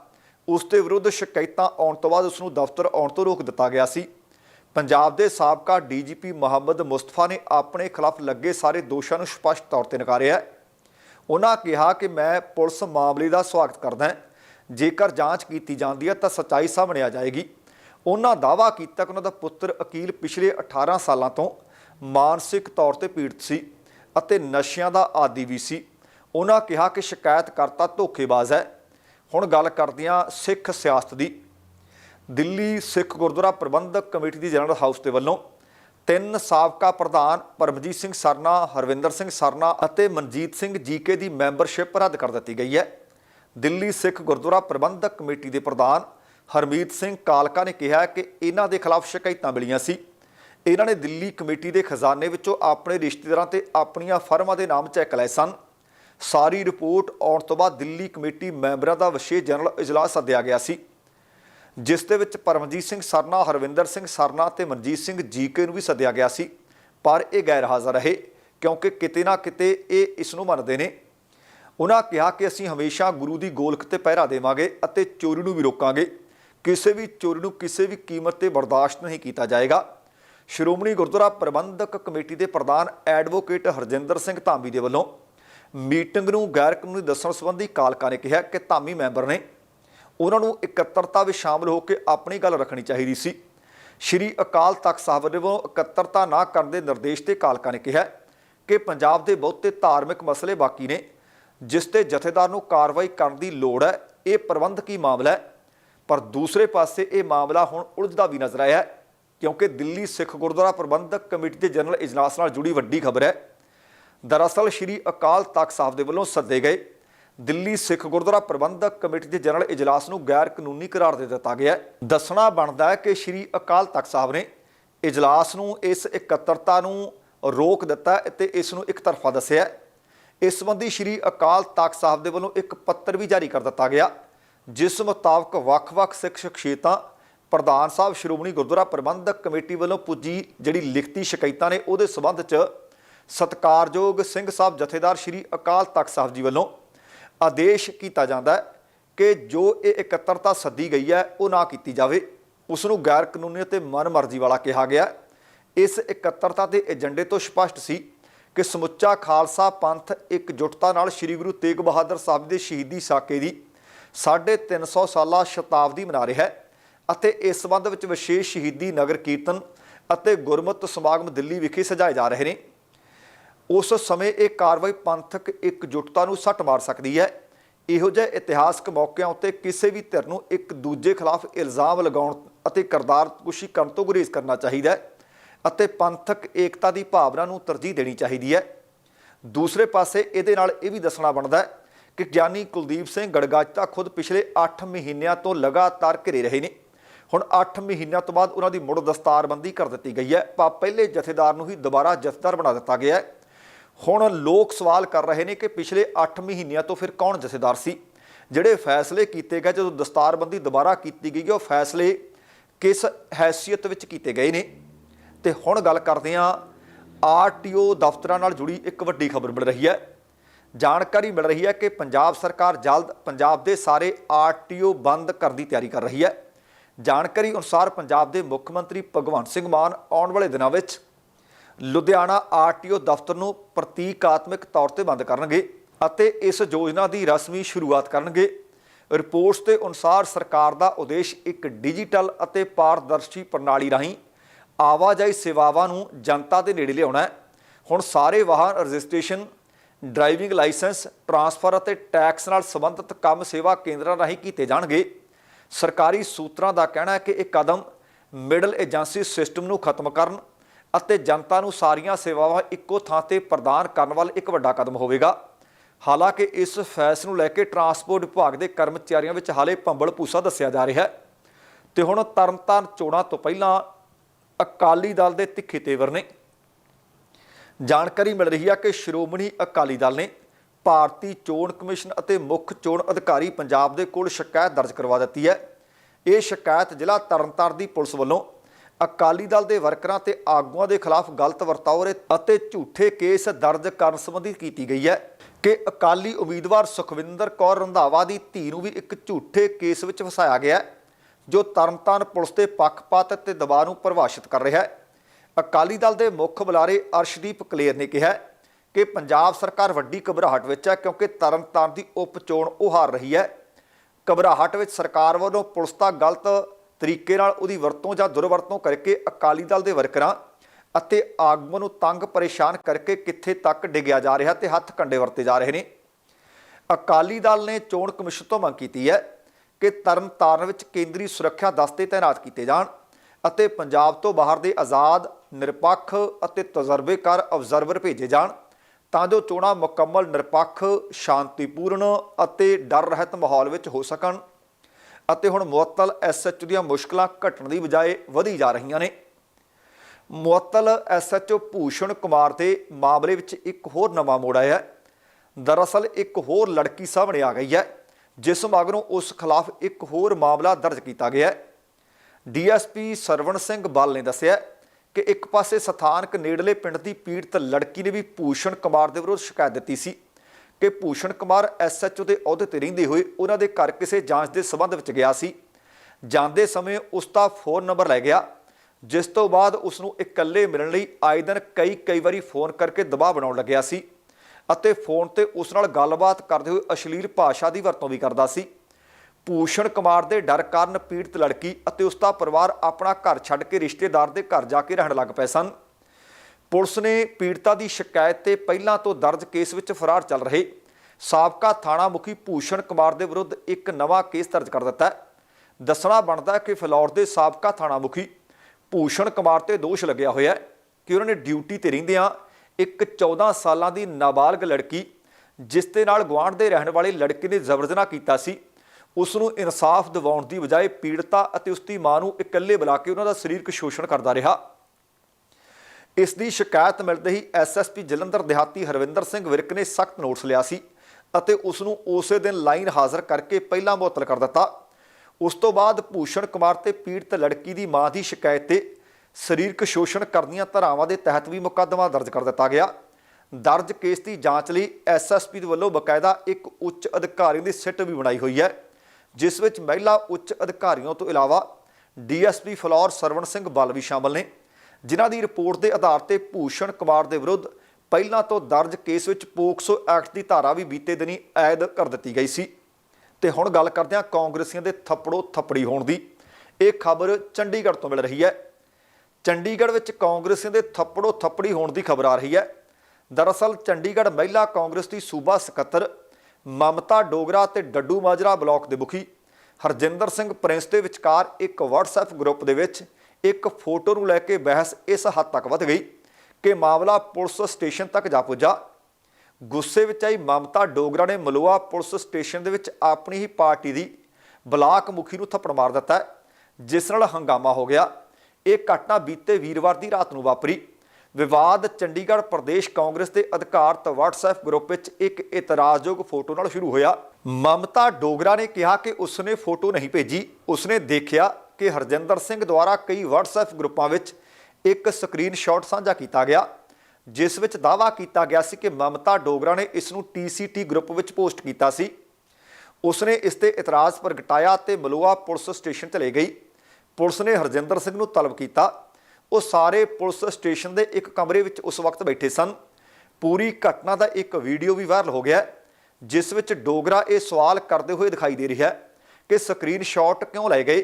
ਉਸ ਦੇ ਵਿਰੁੱਧ ਸ਼ਿਕਾਇਤਾਂ ਆਉਣ ਤੋਂ ਬਾਅਦ ਉਸ ਨੂੰ ਦਫ਼ਤਰ ਆਉਣ ਤੋਂ ਰੋਕ ਦਿੱਤਾ ਗਿਆ ਸੀ। ਪੰਜਾਬ ਦੇ ਸਾਬਕਾ ਡੀਜੀਪੀ ਮੁਹੰਮਦ ਮੁਸਤਫਾ ਨੇ ਆਪਣੇ ਖਿਲਾਫ ਲੱਗੇ ਸਾਰੇ ਦੋਸ਼ਾਂ ਨੂੰ ਸਪਸ਼ਟ ਤੌਰ ਤੇ ਨਕਾਰਿਆ ਹੈ। ਉਹਨਾਂ ਕਿਹਾ ਕਿ ਮੈਂ ਪੁਲਿਸ ਮਾਮਲੇ ਦਾ ਸਵਾਗਤ ਕਰਦਾ ਹਾਂ। ਜੇਕਰ ਜਾਂਚ ਕੀਤੀ ਜਾਂਦੀ ਹੈ ਤਾਂ ਸੱਚਾਈ ਸਾਹਮਣੇ ਆ ਜਾਏਗੀ। ਉਹਨਾਂ ਦਾਅਵਾ ਕੀਤਾ ਕਿ ਉਹਨਾਂ ਦਾ ਪੁੱਤਰ ਅਕੀਲ ਪਿਛਲੇ 18 ਸਾਲਾਂ ਤੋਂ ਮਾਨਸਿਕ ਤੌਰ ਤੇ ਪੀੜਤ ਸੀ ਅਤੇ ਨਸ਼ਿਆਂ ਦਾ ਆਦੀ ਵੀ ਸੀ। ਉਹਨਾਂ ਕਿਹਾ ਕਿ ਸ਼ਿਕਾਇਤਕਰਤਾ ਧੋਖੇਬਾਜ਼ ਹੈ। ਹੁਣ ਗੱਲ ਕਰਦੇ ਹਾਂ ਸਿੱਖ ਸਿਆਸਤ ਦੀ ਦਿੱਲੀ ਸਿੱਖ ਗੁਰਦੁਆਰਾ ਪ੍ਰਬੰਧਕ ਕਮੇਟੀ ਦੀ ਜਨਰਲ ਹਾਊਸ ਦੇ ਵੱਲੋਂ ਤਿੰਨ ਸਾਬਕਾ ਪ੍ਰਧਾਨ ਪਰਮਜੀਤ ਸਿੰਘ ਸਰਨਾ, ਹਰਵਿੰਦਰ ਸਿੰਘ ਸਰਨਾ ਅਤੇ ਮਨਜੀਤ ਸਿੰਘ ਜੀਕੇ ਦੀ ਮੈਂਬਰਸ਼ਿਪ ਰੱਦ ਕਰ ਦਿੱਤੀ ਗਈ ਹੈ। ਦਿੱਲੀ ਸਿੱਖ ਗੁਰਦੁਆਰਾ ਪ੍ਰਬੰਧਕ ਕਮੇਟੀ ਦੇ ਪ੍ਰਧਾਨ ਹਰਮੀਤ ਸਿੰਘ ਕਾਲਕਾ ਨੇ ਕਿਹਾ ਕਿ ਇਹਨਾਂ ਦੇ ਖਿਲਾਫ ਸ਼ਿਕਾਇਤਾਂ ਮਿਲੀਆਂ ਸੀ। ਇਹਨਾਂ ਨੇ ਦਿੱਲੀ ਕਮੇਟੀ ਦੇ ਖਜ਼ਾਨੇ ਵਿੱਚੋਂ ਆਪਣੇ ਰਿਸ਼ਤੇਦਾਰਾਂ ਤੇ ਆਪਣੀਆਂ ਫਰਮਾਂ ਦੇ ਨਾਮ ਚੈੱਕ ਲਏ ਸਨ। ਸਾਰੀ ਰਿਪੋਰਟ ਆਉਣ ਤੋਂ ਬਾਅਦ ਦਿੱਲੀ ਕਮੇਟੀ ਮੈਂਬਰਾਂ ਦਾ ਵਿਸ਼ੇਸ਼ ਜਨਰਲ ਇਜਲਾਸ ਸੱਦਿਆ ਗਿਆ ਸੀ। ਜਿਸ ਦੇ ਵਿੱਚ ਪਰਮਜੀਤ ਸਿੰਘ ਸਰਨਾ, ਹਰਵਿੰਦਰ ਸਿੰਘ ਸਰਨਾ ਤੇ ਮਨਜੀਤ ਸਿੰਘ ਜੀਕੇ ਨੂੰ ਵੀ ਸੱਦਿਆ ਗਿਆ ਸੀ। ਪਰ ਇਹ ਗੈਰ ਹਾਜ਼ਰ ਰਹੇ, ਕਿਉਂਕਿ ਕਿਤੇ ਨਾ ਕਿਤੇ ਇਹ ਇਸ ਨੂੰ ਮੰਨਦੇ ਨੇ। ਉਹਨਾਂ ਕਿਹਾ ਕਿ ਅਸੀਂ ਹਮੇਸ਼ਾ ਗੁਰੂ ਦੀ ਗੋਲਕ ਤੇ ਪਹਿਰਾ ਦੇਵਾਂਗੇ ਅਤੇ ਚੋਰੀ ਨੂੰ ਵੀ ਰੋਕਾਂਗੇ। ਕਿਸੇ ਵੀ ਚੋਰੀ ਨੂੰ ਕਿਸੇ ਵੀ ਕੀਮਤ ਤੇ ਬਰਦਾਸ਼ਤ ਨਹੀਂ ਕੀਤਾ ਜਾਏਗਾ। ਸ਼੍ਰੋਮਣੀ ਗੁਰਦੁਆਰਾ ਪ੍ਰਬੰਧਕ ਕਮੇਟੀ ਦੇ ਪ੍ਰਧਾਨ ਐਡਵੋਕੇਟ ਹਰਜਿੰਦਰ ਸਿੰਘ ਧਾਮੀ ਦੇ ਵੱਲੋਂ ਮੀਟਿੰਗ ਨੂੰ ਗੈਰ ਕਾਨੂੰਨੀ ਦੱਸਣ ਸੰਬੰਧੀ ਕਾਲਕਾ ਨੇ ਕਿਹਾ ਕਿ ਧਾਮੀ ਮੈਂਬਰ ਨੇ। ਉਹਨਾਂ ਨੂੰ ਇਕੱਤਰਤਾ ਵਿੱਚ ਸ਼ਾਮਲ ਹੋ ਕੇ ਆਪਣੀ ਗੱਲ ਰੱਖਣੀ ਚਾਹੀਦੀ ਸੀ। ਸ਼੍ਰੀ ਅਕਾਲ ਤਖਤ ਸਾਹਿਬ ਦੇ ਵੱਲੋਂ ਇਕੱਤਰਤਾ ਨਾ ਕਰਨ ਦੇ ਨਿਰਦੇਸ਼ ਤੇ ਕਾਲਕਾ ਨੇ ਕਿਹਾ ਕਿ ਪੰਜਾਬ ਦੇ ਬਹੁਤੇ ਧਾਰਮਿਕ ਮਸਲੇ ਬਾਕੀ ਨੇ, ਜਿਸ ਤੇ ਜਥੇਦਾਰ ਨੂੰ ਕਾਰਵਾਈ ਕਰਨ ਦੀ ਲੋੜ ਹੈ, ਇਹ ਪ੍ਰਬੰਧਕੀ ਮਾਮਲਾ ਹੈ? ਪਰ ਦੂਸਰੇ ਪਾਸੇ ਇਹ ਮਾਮਲਾ ਹੁਣ ਉਲਝਦਾ ਵੀ ਨਜ਼ਰ ਆਇਆ ਹੈ, ਕਿਉਂਕਿ ਦਿੱਲੀ ਸਿੱਖ ਗੁਰਦੁਆਰਾ ਪ੍ਰਬੰਧਕ ਕਮੇਟੀ ਦੇ ਜਨਰਲ ਇਜਲਾਸ ਨਾਲ ਜੁੜੀ ਵੱਡੀ ਖਬਰ ਹੈ। ਦਰਅਸਲ ਸ਼੍ਰੀ ਅਕਾਲ ਤਖਤ ਸਾਹਿਬ ਦੇ ਵੱਲੋਂ ਸੱਦੇ ਗਏ ਦਿੱਲੀ ਸਿੱਖ ਗੁਰਦੁਆਰਾ ਪ੍ਰਬੰਧਕ ਕਮੇਟੀ ਦੇ ਜਨਰਲ ਇਜਲਾਸ ਨੂੰ ਗੈਰ ਕਾਨੂੰਨੀ ਕਰਾਰ ਦੇ ਦਿੱਤਾ ਗਿਆ ਹੈ। ਦੱਸਣਾ ਬਣਦਾ ਹੈ ਕਿ ਸ਼੍ਰੀ ਅਕਾਲ ਤਖਤ ਸਾਹਿਬ ਨੇ ਇਜਲਾਸ ਨੂੰ ਇਸ ਇਕੱਤਰਤਾ ਨੂੰ ਰੋਕ ਦਿੱਤਾ ਅਤੇ ਇਸ ਨੂੰ ਇੱਕ ਤਰਫਾ ਦੱਸਿਆ ਇਸ ਸੰਬੰਧੀ ਸ਼੍ਰੀ ਅਕਾਲ ਤਖਤ ਸਾਹਿਬ ਦੇ ਵੱਲੋਂ ਇੱਕ ਪੱਤਰ ਵੀ ਜਾਰੀ ਕਰ ਦਿੱਤਾ ਗਿਆ, ਜਿਸ ਮੁਤਾਬਕ ਵੱਖ-ਵੱਖ ਸਿੱਖ ਸ਼ਖਸੀਅਤਾਂ, ਪ੍ਰਧਾਨ ਸਾਹਿਬ ਸ਼੍ਰੋਮਣੀ ਗੁਰਦੁਆਰਾ ਪ੍ਰਬੰਧਕ ਕਮੇਟੀ ਵੱਲੋਂ ਪੁੱਜੀ ਜਿਹੜੀ ਲਿਖਤੀ ਸ਼ਿਕਾਇਤਾਂ ਨੇ ਉਹਦੇ ਸਬੰਧ 'ਚ ਸਤਕਾਰਯੋਗ ਸਿੰਘ ਸਾਹਿਬ ਜਥੇਦਾਰ ਸ਼੍ਰੀ ਅਕਾਲ ਤਖਤ ਸਾਹਿਬ ਜੀ ਵੱਲੋਂ ਆਦੇਸ਼ ਕੀਤਾ ਜਾਂਦਾ ਹੈ ਕਿ ਜੋ ਇਹ ਇਕੱਤਰਤਾ ਸੱਦੀ ਗਈ ਹੈ, ਉਹ ਨਾ ਕੀਤੀ ਜਾਵੇ। ਉਸ ਨੂੰ ਗੈਰ ਕਾਨੂੰਨੀ ਅਤੇ ਮਨਮਰਜ਼ੀ ਵਾਲਾ ਕਿਹਾ ਗਿਆ ਇਸ ਇਕੱਤਰਤਾ ਦੇ ਏਜੰਡੇ ਤੋਂ ਸਪਸ਼ਟ ਸੀ ਕਿ ਸਮੁੱਚਾ ਖਾਲਸਾ ਪੰਥ ਇਕਜੁੱਟਤਾ ਨਾਲ ਸ੍ਰੀ ਗੁਰੂ ਤੇਗ ਬਹਾਦਰ ਸਾਹਿਬ ਦੇ ਸ਼ਹੀਦੀ ਸਾਕੇ ਦੀ 350 ਸਾਲਾ ਸ਼ਤਾਬਦੀ ਮਨਾ ਰਿਹਾ ਹੈ ਅਤੇ ਇਸ ਸੰਬੰਧ ਵਿੱਚ ਵਿਸ਼ੇਸ਼ ਸ਼ਹੀਦੀ ਨਗਰ ਕੀਰਤਨ ਅਤੇ ਗੁਰਮਤਿ ਸਮਾਗਮ ਦਿੱਲੀ ਵਿਖੇ ਸਜਾਏ ਜਾ ਰਹੇ ਨੇ। ਉਸ ਸਮੇਂ ਇਹ ਕਾਰਵਾਈ ਪੰਥਕ ਇਕਜੁੱਟਤਾ ਨੂੰ ਸੱਟ ਮਾਰ ਸਕਦੀ ਹੈ। ਇਹੋ ਜਿਹੇ ਇਤਿਹਾਸਕ ਮੌਕਿਆਂ ਉੱਤੇ ਕਿਸੇ ਵੀ ਧਿਰ ਨੂੰ ਇੱਕ ਦੂਜੇ ਖਿਲਾਫ ਇਲਜ਼ਾਮ ਲਗਾਉਣ ਅਤੇ ਕਰਦਾਰਕੁਸ਼ੀ ਕਰਨ ਤੋਂ ਗੁਰੇਜ਼ ਕਰਨਾ ਚਾਹੀਦਾ ਹੈ ਅਤੇ ਪੰਥਕ ਏਕਤਾ ਦੀ ਭਾਵਨਾ ਨੂੰ ਤਰਜੀਹ ਦੇਣੀ ਚਾਹੀਦੀ ਹੈ। ਦੂਸਰੇ ਪਾਸੇ ਇਹਦੇ ਨਾਲ ਇਹ ਵੀ ਦੱਸਣਾ ਬਣਦਾ ਹੈ ਕਿ ਗਿਆਨੀ ਕੁਲਦੀਪ ਸਿੰਘ ਗੜਗਾਚਤਾ ਖੁਦ ਪਿਛਲੇ 8 ਮਹੀਨਿਆਂ ਤੋਂ ਲਗਾਤਾਰ ਘਿਰੇ ਰਹੇ ਨੇ। ਹੁਣ 8 ਮਹੀਨਿਆਂ ਤੋਂ ਬਾਅਦ ਉਹਨਾਂ ਦੀ ਮੁੜ ਦਸਤਾਰਬੰਦੀ ਕਰ ਦਿੱਤੀ ਗਈ ਹੈ। ਪਾ ਪਹਿਲੇ ਜਥੇਦਾਰ ਨੂੰ ਹੀ ਦੁਬਾਰਾ ਜਥੇਦਾਰ ਬਣਾ ਦਿੱਤਾ ਗਿਆ ਹੈ। ਹੁਣ ਲੋਕ ਸਵਾਲ ਕਰ ਰਹੇ ਨੇ ਕਿ ਪਿਛਲੇ 8 ਮਹੀਨਿਆਂ ਤੋਂ ਫਿਰ ਕੌਣ ਜਥੇਦਾਰ ਸੀ? ਜਿਹੜੇ ਫੈਸਲੇ ਕੀਤੇ ਗਏ, ਜਦੋਂ ਦਸਤਾਰਬੰਦੀ ਦੁਬਾਰਾ ਕੀਤੀ ਗਈ ਉਹ ਫੈਸਲੇ ਕਿਸ ਹੈਸੀਅਤ ਵਿੱਚ ਕੀਤੇ ਗਏ ਨੇ? ਤੇ ਹੁਣ ਗੱਲ ਕਰਦੇ ਹਾਂ ਆਰਟੀਓ ਦਫ਼ਤਰਾਂ ਨਾਲ ਜੁੜੀ ਇੱਕ ਵੱਡੀ ਖਬਰ ਮਿਲ ਰਹੀ ਹੈ। ਜਾਣਕਾਰੀ ਮਿਲ ਰਹੀ ਹੈ ਕਿ ਪੰਜਾਬ ਸਰਕਾਰ ਜਲਦ ਪੰਜਾਬ ਦੇ ਸਾਰੇ ਆਰਟੀਓ ਬੰਦ ਕਰਨ ਦੀ ਤਿਆਰੀ ਕਰ ਰਹੀ ਹੈ। ਜਾਣਕਾਰੀ ਅਨੁਸਾਰ ਪੰਜਾਬ ਦੇ ਮੁੱਖ ਮੰਤਰੀ ਭਗਵੰਤ ਸਿੰਘ ਮਾਨ ਆਉਣ ਵਾਲੇ ਦਿਨਾਂ ਵਿੱਚ ਲੁਧਿਆਣਾ ਆਰਟੀਓ ਦਫ਼ਤਰ ਨੂੰ ਪ੍ਰਤੀਕਾਤਮਕ ਤੌਰ ਤੇ ਬੰਦ ਕਰਨਗੇ ਅਤੇ ਇਸ ਯੋਜਨਾ ਦੀ ਰਸਮੀ ਸ਼ੁਰੂਆਤ ਕਰਨਗੇ। ਰਿਪੋਰਟਸ ਦੇ ਅਨੁਸਾਰ ਸਰਕਾਰ ਦਾ ਉਦੇਸ਼ ਇੱਕ ਡਿਜੀਟਲ ਅਤੇ ਪਾਰਦਰਸ਼ੀ ਪ੍ਰਣਾਲੀ ਰਾਹੀਂ ਆਵਾਜਾਈ ਸੇਵਾਵਾਂ ਨੂੰ ਜਨਤਾ ਦੇ ਨੇੜੇ ਲਿਆਉਣਾ ਹੈ। ਹੁਣ ਸਾਰੇ ਵਾਹਨ ਰਜਿਸਟ੍ਰੇਸ਼ਨ, ਡਰਾਈਵਿੰਗ ਲਾਇਸੈਂਸ, ਟਰਾਂਸਫਰ ਅਤੇ ਟੈਕਸ ਨਾਲ ਸੰਬੰਧਿਤ ਕੰਮ ਸੇਵਾ ਕੇਂਦਰਾਂ ਰਾਹੀਂ ਕੀਤੇ ਜਾਣਗੇ। ਸਰਕਾਰੀ ਸੂਤਰਾਂ ਦਾ ਕਹਿਣਾ ਹੈ ਕਿ ਇਹ ਕਦਮ ਮਿਡਲ ਏਜੰਸੀ ਸਿਸਟਮ ਨੂੰ ਖਤਮ ਕਰਨ ਅਤੇ ਜਨਤਾ ਨੂੰ ਸਾਰੀਆਂ ਸੇਵਾਵਾਂ ਇੱਕੋ ਥਾਂ ਤੇ ਪ੍ਰਦਾਨ ਕਰਨ ਵੱਲ ਇੱਕ ਵੱਡਾ ਕਦਮ ਹੋਵੇਗਾ। ਹਾਲਾਂਕਿ ਇਸ ਫੈਸਲੇ ਨੂੰ ਲੈ ਕੇ ਟਰਾਂਸਪੋਰਟ ਵਿਭਾਗ ਦੇ ਕਰਮਚਾਰੀਆਂ ਵਿੱਚ ਹਾਲੇ ਭੰਬਲ ਭੂਸਾ ਦੱਸਿਆ ਜਾ ਰਿਹਾ ਹੈ। ਤੇ ਹੁਣ ਤਰਨਤਾਰਨ ਚੋਣਾਂ ਤੋਂ ਪਹਿਲਾਂ ਅਕਾਲੀ ਦਲ ਦੇ ਤਿੱਖੇ ਤੇਵਰ ਨੇ। ਜਾਣਕਾਰੀ ਮਿਲ ਰਹੀ ਹੈ ਕਿ ਸ਼੍ਰੋਮਣੀ ਅਕਾਲੀ ਦਲ ਨੇ ਭਾਰਤੀ ਚੋਣ ਕਮਿਸ਼ਨ ਅਤੇ ਮੁੱਖ ਚੋਣ ਅਧਿਕਾਰੀ ਪੰਜਾਬ ਦੇ ਕੋਲ ਸ਼ਿਕਾਇਤ ਦਰਜ ਕਰਵਾ ਦਿੱਤੀ ਹੈ। ਇਹ ਸ਼ਿਕਾਇਤ ਜ਼ਿਲ੍ਹਾ ਤਰਨਤਾਰਨ ਦੀ ਪੁਲਿਸ ਵੱਲੋਂ ਅਕਾਲੀ ਦਲ ਦੇ ਵਰਕਰਾਂ ਤੇ ਆਗੂਆਂ ਦੇ ਖਿਲਾਫ ਗਲਤ ਵਰਤਾਓ ਅਤੇ ਝੂਠੇ ਕੇਸ ਦਰਜ ਕਰਨ ਸੰਬੰਧੀ ਕੀਤੀ ਗਈ ਹੈ ਕਿ ਅਕਾਲੀ ਉਮੀਦਵਾਰ ਸੁਖਵਿੰਦਰ ਕੌਰ ਰੰਧਾਵਾ ਦੀ ਧੀ ਨੂੰ ਵੀ ਇੱਕ ਝੂਠੇ ਕੇਸ ਵਿੱਚ ਫਸਾਇਆ ਗਿਆ ਜੋ ਤਰਨਤਾਰਨ ਪੁਲਿਸ ਦੇ ਪੱਖਪਾਤ ਅਤੇ ਦਬਾਅ ਨੂੰ ਪਰਿਭਾਸ਼ਿਤ ਕਰ ਰਿਹਾ ਹੈ। ਅਕਾਲੀ ਦਲ ਦੇ ਮੁੱਖ ਬੁਲਾਰੇ ਅਰਸ਼ਦੀਪ ਕਲੇਰ ਨੇ ਕਿਹਾ ਕਿ ਪੰਜਾਬ ਸਰਕਾਰ ਵੱਡੀ ਘਬਰਾਹਟ ਵਿੱਚ ਹੈ ਕਿਉਂਕਿ ਤਰਨਤਾਰਨ ਦੀ ਉਪ ਚੋਣ ਉਹ ਹਾਰ ਰਹੀ ਹੈ। ਘਬਰਾਹਟ ਵਿੱਚ ਸਰਕਾਰ ਵੱਲੋਂ ਪੁਲਿਸ ਦਾ ਗਲਤ ਤਰੀਕੇ ਨਾਲ ਉਹਦੀ ਵਰਤੋਂ ਜਾਂ ਦੁਰਵਰਤੋਂ ਕਰਕੇ ਅਕਾਲੀ ਦਲ ਦੇ ਵਰਕਰਾਂ ਅਤੇ ਆਗੂਆਂ ਨੂੰ ਤੰਗ ਪਰੇਸ਼ਾਨ ਕਰਕੇ ਕਿੱਥੇ ਤੱਕ ਡਿੱਗਿਆ ਜਾ ਰਿਹਾ ਤੇ ਹੱਥ ਕੰਡੇ ਵਰਤੇ ਜਾ ਰਹੇ ਨੇ। ਅਕਾਲੀ ਦਲ ਨੇ ਚੋਣ ਕਮਿਸ਼ਨ ਤੋਂ ਮੰਗ ਕੀਤੀ ਹੈ ਕਿ ਤਰਨਤਾਰਨ ਵਿੱਚ ਕੇਂਦਰੀ ਸੁਰੱਖਿਆ ਦਸਤੇ ਤਾਇਨਾਤ ਕੀਤੇ ਜਾਣ ਅਤੇ ਪੰਜਾਬ ਤੋਂ ਬਾਹਰ ਦੇ ਆਜ਼ਾਦ, ਨਿਰਪੱਖ ਅਤੇ ਤਜਰਬੇਕਾਰ ਅਬਜ਼ਰਵਰ ਭੇਜੇ ਜਾਣ ਤਾਂ ਜੋ ਚੋਣਾਂ ਮੁਕੰਮਲ, ਨਿਰਪੱਖ, ਸ਼ਾਂਤੀਪੂਰਨ ਅਤੇ ਡਰ ਰਹਿਤ ਮਾਹੌਲ ਵਿੱਚ ਹੋ ਸਕਣ। ਅਤੇ ਹੁਣ ਮੁਅੱਤਲ ਐਸਐਚ ਦੀਆਂ ਮੁਸ਼ਕਲਾਂ ਘਟਣ ਦੀ ਬਜਾਏ ਵਧੀ ਜਾ ਰਹੀਆਂ ਨੇ। ਮੁਅੱਤਲ ਐਸਐਚਓ ਭੂਸ਼ਣ ਕੁਮਾਰ ਦੇ ਮਾਮਲੇ ਵਿੱਚ ਇੱਕ ਹੋਰ ਨਵਾਂ ਮੋੜ ਆਇਆ ਹੈ। ਦਰਅਸਲ ਇੱਕ ਹੋਰ ਲੜਕੀ ਸਾਹਮਣੇ ਆ ਗਈ ਹੈ, ਜਿਸ ਮਗਰੋਂ ਉਸ ਖਿਲਾਫ ਇੱਕ ਹੋਰ ਮਾਮਲਾ ਦਰਜ ਕੀਤਾ ਗਿਆ ਹੈ। ਡੀਐਸਪੀ ਸਰਵਣ ਸਿੰਘ ਬੱਲ ਨੇ ਦੱਸਿਆ ਕਿ ਇੱਕ ਪਾਸੇ ਸਥਾਨਕ ਨੇੜਲੇ ਪਿੰਡ ਦੀ ਪੀੜਤ ਲੜਕੀ ਨੇ ਵੀ ਭੂਸ਼ਣ ਕੁਮਾਰ ਦੇ ਵਿਰੁੱਧ ਸ਼ਿਕਾਇਤ ਦਿੱਤੀ ਸੀ। ਕਿ ਭੂਸ਼ਣ ਕੁਮਾਰ ਐਸਐਚਓ ਦੇ ਅਹੁਦੇ ਤੇ ਰਹਿੰਦੇ ਹੋਏ ਉਹਨਾਂ ਦੇ ਘਰ ਕਿਸੇ ਜਾਂਚ ਦੇ ਸਬੰਧ ਵਿੱਚ ਗਿਆ ਸੀ। ਜਾਂਦੇ ਸਮੇਂ ਉਸ ਦਾ ਫੋਨ ਨੰਬਰ ਲੈ ਗਿਆ, ਜਿਸ ਤੋਂ ਬਾਅਦ ਉਸ ਨੂੰ ਇਕੱਲੇ ਮਿਲਣ ਲਈ ਆਏ ਦਿਨ ਕਈ ਕਈ ਵਾਰੀ ਫੋਨ ਕਰਕੇ ਦਬਾਅ ਬਣਾਉਣ ਲੱਗਿਆ ਸੀ ਅਤੇ ਫੋਨ ਤੇ ਉਸ ਨਾਲ ਗੱਲਬਾਤ ਕਰਦੇ ਹੋਏ ਅਸ਼ਲੀਲ ਭਾਸ਼ਾ ਦੀ ਵਰਤੋਂ ਵੀ ਕਰਦਾ ਸੀ। ਭੂਸ਼ਣ ਕੁਮਾਰ ਦੇ ਡਰ ਕਾਰਨ ਪੀੜਤ ਲੜਕੀ ਅਤੇ ਉਸ ਦਾ ਪਰਿਵਾਰ ਆਪਣਾ ਘਰ ਛੱਡ ਕੇ ਰਿਸ਼ਤੇਦਾਰ ਦੇ ਘਰ ਜਾ ਕੇ ਰਹਿਣ ਲੱਗ ਪਏ ਸਨ। ਪੁਲਿਸ ਨੇ ਪੀੜਤਾ ਦੀ ਸ਼ਿਕਾਇਤ ਤੇ ਪਹਿਲਾਂ ਤੋਂ ਦਰਜ ਕੇਸ ਵਿੱਚ ਫਰਾਰ ਚੱਲ ਰਹੇ ਸਾਬਕਾ ਥਾਣਾ ਮੁਖੀ ਭੂਸ਼ਣ ਕੁਮਾਰ ਦੇ ਵਿਰੁੱਧ ਇੱਕ ਨਵਾਂ ਕੇਸ ਦਰਜ ਕਰ ਦਿੱਤਾ ਹੈ। ਦੱਸਣਾ ਬਣਦਾ ਹੈ ਕਿ ਫਲੌਰ ਦੇ ਸਾਬਕਾ ਥਾਣਾ ਮੁਖੀ ਭੂਸ਼ਣ ਕੁਮਾਰ ਤੇ ਦੋਸ਼ ਲੱਗਿਆ ਹੋਇਆ ਹੈ ਕਿ ਉਹਨਾਂ ਨੇ ਡਿਊਟੀ ਤੇ ਰਹਿੰਦਿਆਂ ਇੱਕ 14 ਸਾਲਾਂ ਦੀ ਨਾਬਾਲਗ ਲੜਕੀ, ਜਿਸ ਦੇ ਨਾਲ ਗੁਆਂਢ ਦੇ ਰਹਿਣ ਵਾਲੇ ਲੜਕੇ ਨੇ ਜ਼ਬਰਦਨਾ ਕੀਤਾ ਸੀ। ਉਸ ਨੂੰ ਇਨਸਾਫ ਦਿਵਾਉਣ ਦੀ ਬਜਾਏ ਪੀੜਤਾ ਅਤੇ ਉਸ ਦੀ ਮਾਂ ਨੂੰ ਇਕੱਲੇ ਬੁਲਾ ਕੇ ਉਹਨਾਂ ਦਾ ਸਰੀਰਕ ਸ਼ੋਸ਼ਣ ਕਰਦਾ ਰਿਹਾ। ਇਸ ਦੀ ਸ਼ਿਕਾਇਤ ਮਿਲਦੇ ਹੀ ਐਸਐਸਪੀ ਜਲੰਧਰ ਦਿਹਾਤੀ ਹਰਵਿੰਦਰ ਸਿੰਘ ਵਿਰਕ ਨੇ ਸਖਤ ਨੋਟਿਸ ਲਿਆ ਸੀ ਅਤੇ ਉਸ ਨੂੰ ਉਸੇ ਦਿਨ ਲਾਈਨ ਹਾਜ਼ਰ ਕਰਕੇ ਪਹਿਲਾਂ ਮੁਅੱਤਲ ਕਰ ਦਿੱਤਾ। ਉਸ ਤੋਂ ਬਾਅਦ ਭੂਸ਼ਣ ਕੁਮਾਰ ਤੇ ਪੀੜਤ ਲੜਕੀ ਦੀ ਮਾਂ ਦੀ ਸ਼ਿਕਾਇਤ ਤੇ ਸਰੀਰਕ ਸ਼ੋਸ਼ਣ ਕਰਨੀਆਂ ਧਾਰਾਵਾਂ ਦੇ ਤਹਿਤ ਵੀ ਮੁਕੱਦਮਾ ਦਰਜ ਕਰ ਦਿੱਤਾ ਗਿਆ। ਦਰਜ ਕੇਸ ਦੀ ਜਾਂਚ ਲਈ ਐਸਐਸਪੀ ਦੇ ਵੱਲੋਂ ਬਕਾਇਦਾ ਇੱਕ ਉੱਚ ਅਧਿਕਾਰੀ ਦੀ ਸਿੱਟ ਵੀ ਬਣਾਈ ਹੋਈ ਹੈ, ਜਿਸ ਵਿੱਚ ਮਹਿਲਾ ਉੱਚ ਅਧਿਕਾਰੀਆਂ ਤੋਂ ਇਲਾਵਾ ਡੀਐਸਪੀ ਫਲੌਰ ਸਰਵਣ ਸਿੰਘ ਬਲ ਵੀ ਸ਼ਾਮਲ ਨੇ। ਜਿਨ੍ਹਾਂ ਦੀ ਰਿਪੋਰਟ ਦੇ ਆਧਾਰ ਤੇ ਭੂਸ਼ਣ ਕੁਮਾਰ ਦੇ ਵਿਰੁੱਧ ਪਹਿਲਾਂ ਤੋਂ ਦਰਜ ਕੇਸ ਵਿੱਚ ਪੋਕਸੋ ਐਕਟ ਦੀ ਧਾਰਾ ਵੀ ਬੀਤੇ ਦਿਨੀ ਐਦ ਕਰ ਦਿੱਤੀ ਗਈ ਸੀ। ਤੇ ਹੁਣ ਗੱਲ ਕਰਦੇ ਹਾਂ ਕਾਂਗਰਸੀਆਂ ਦੇ ਥੱਪੜੋ ਥੱਪੜੀ ਹੋਣ ਦੀ। ਇਹ ਖਬਰ ਚੰਡੀਗੜ੍ਹ ਤੋਂ ਮਿਲ ਰਹੀ ਹੈ। ਚੰਡੀਗੜ੍ਹ ਵਿੱਚ ਕਾਂਗਰਸੀਆਂ ਦੇ ਥੱਪੜੋ ਥੱਪੜੀ ਹੋਣ ਦੀ ਖਬਰ ਆ ਰਹੀ ਹੈ। ਦਰਅਸਲ ਚੰਡੀਗੜ੍ਹ ਮਹਿਲਾ ਕਾਂਗਰਸ ਦੀ ਸੂਬਾ ਸਕੱਤਰ ਮਮਤਾ ਡੋਗਰਾ ਤੇ ਡੱਡੂ ਮਾਜਰਾ ਬਲਾਕ ਦੇ ਮੁਖੀ ਹਰਜਿੰਦਰ ਸਿੰਘ ਪ੍ਰਿੰਸ ਦੇ ਵਿਚਕਾਰ ਇੱਕ WhatsApp ਗਰੁੱਪ ਦੇ ਵਿੱਚ ਇੱਕ ਫੋਟੋ ਨੂੰ ਲੈ ਕੇ ਬਹਿਸ ਇਸ ਹੱਦ ਤੱਕ ਵੱਧ ਗਈ ਕਿ ਮਾਮਲਾ ਪੁਲਿਸ ਸਟੇਸ਼ਨ ਤੱਕ ਜਾ ਪੁੱਜਾ। ਗੁੱਸੇ ਵਿੱਚ ਆਈ ਮਮਤਾ ਡੋਗਰਾ ਨੇ ਮਲੋਆ ਪੁਲਿਸ ਸਟੇਸ਼ਨ ਦੇ ਵਿੱਚ ਆਪਣੀ ਹੀ ਪਾਰਟੀ ਦੀ ਬਲਾਕ ਮੁਖੀ ਨੂੰ ਥੱਪੜ ਮਾਰ ਦਿੱਤਾ, ਜਿਸ ਨਾਲ ਹੰਗਾਮਾ ਹੋ ਗਿਆ। ਇਹ ਘਟਨਾ ਬੀਤੇ ਵੀਰਵਾਰ ਦੀ ਰਾਤ ਨੂੰ ਵਾਪਰੀ। ਵਿਵਾਦ ਚੰਡੀਗੜ੍ਹ ਪ੍ਰਦੇਸ਼ ਕਾਂਗਰਸ ਦੇ ਅਧਿਕਾਰਤ WhatsApp ਗਰੁੱਪ ਵਿੱਚ ਇੱਕ ਇਤਰਾਜ਼ਯੋਗ ਫੋਟੋ ਨਾਲ ਸ਼ੁਰੂ ਹੋਇਆ। ਮਮਤਾ ਡੋਗਰਾ ਨੇ ਕਿਹਾ ਕਿ ਉਸਨੇ ਫੋਟੋ ਨਹੀਂ ਭੇਜੀ, ਉਸਨੇ ਦੇਖਿਆ ਕਿ ਹਰਜਿੰਦਰ ਸਿੰਘ ਦੁਆਰਾ ਕਈ WhatsApp ਗਰੁੱਪਾਂ ਵਿੱਚ ਇੱਕ ਸਕਰੀਨਸ਼ਾਟ ਸਾਂਝਾ ਕੀਤਾ ਗਿਆ, ਜਿਸ ਵਿੱਚ ਦਾਅਵਾ ਕੀਤਾ ਗਿਆ ਸੀ ਕਿ ਮਮਤਾ ਡੋਗਰਾ ਨੇ ਇਸ ਨੂੰ TCT ਗਰੁੱਪ ਵਿੱਚ ਪੋਸਟ ਕੀਤਾ ਸੀ। ਉਸਨੇ ਇਸ ਤੇ ਇਤਰਾਜ਼ ਪ੍ਰਗਟਾਇਆ ਤੇ ਮਲੋਆ ਪੁਲਿਸ ਸਟੇਸ਼ਨ ਚਲੇ ਗਈ। ਪੁਲਿਸ ਨੇ ਹਰਜਿੰਦਰ ਸਿੰਘ ਨੂੰ ਤਲਬ ਕੀਤਾ। ਉਹ ਸਾਰੇ ਪੁਲਿਸ ਸਟੇਸ਼ਨ ਦੇ ਇੱਕ ਕਮਰੇ ਵਿੱਚ ਉਸ ਵਕਤ ਬੈਠੇ ਸਨ। ਪੂਰੀ ਘਟਨਾ ਦਾ ਇੱਕ ਵੀਡੀਓ ਵੀ ਵਾਇਰਲ ਹੋ ਗਿਆ, ਜਿਸ ਵਿੱਚ ਡੋਗਰਾ ਇਹ ਸਵਾਲ ਕਰਦੇ ਹੋਏ ਦਿਖਾਈ ਦੇ ਰਿਹਾ ਹੈ ਕਿ ਸਕਰੀਨਸ਼ਾਟ ਕਿਉਂ ਲਏ ਗਏ।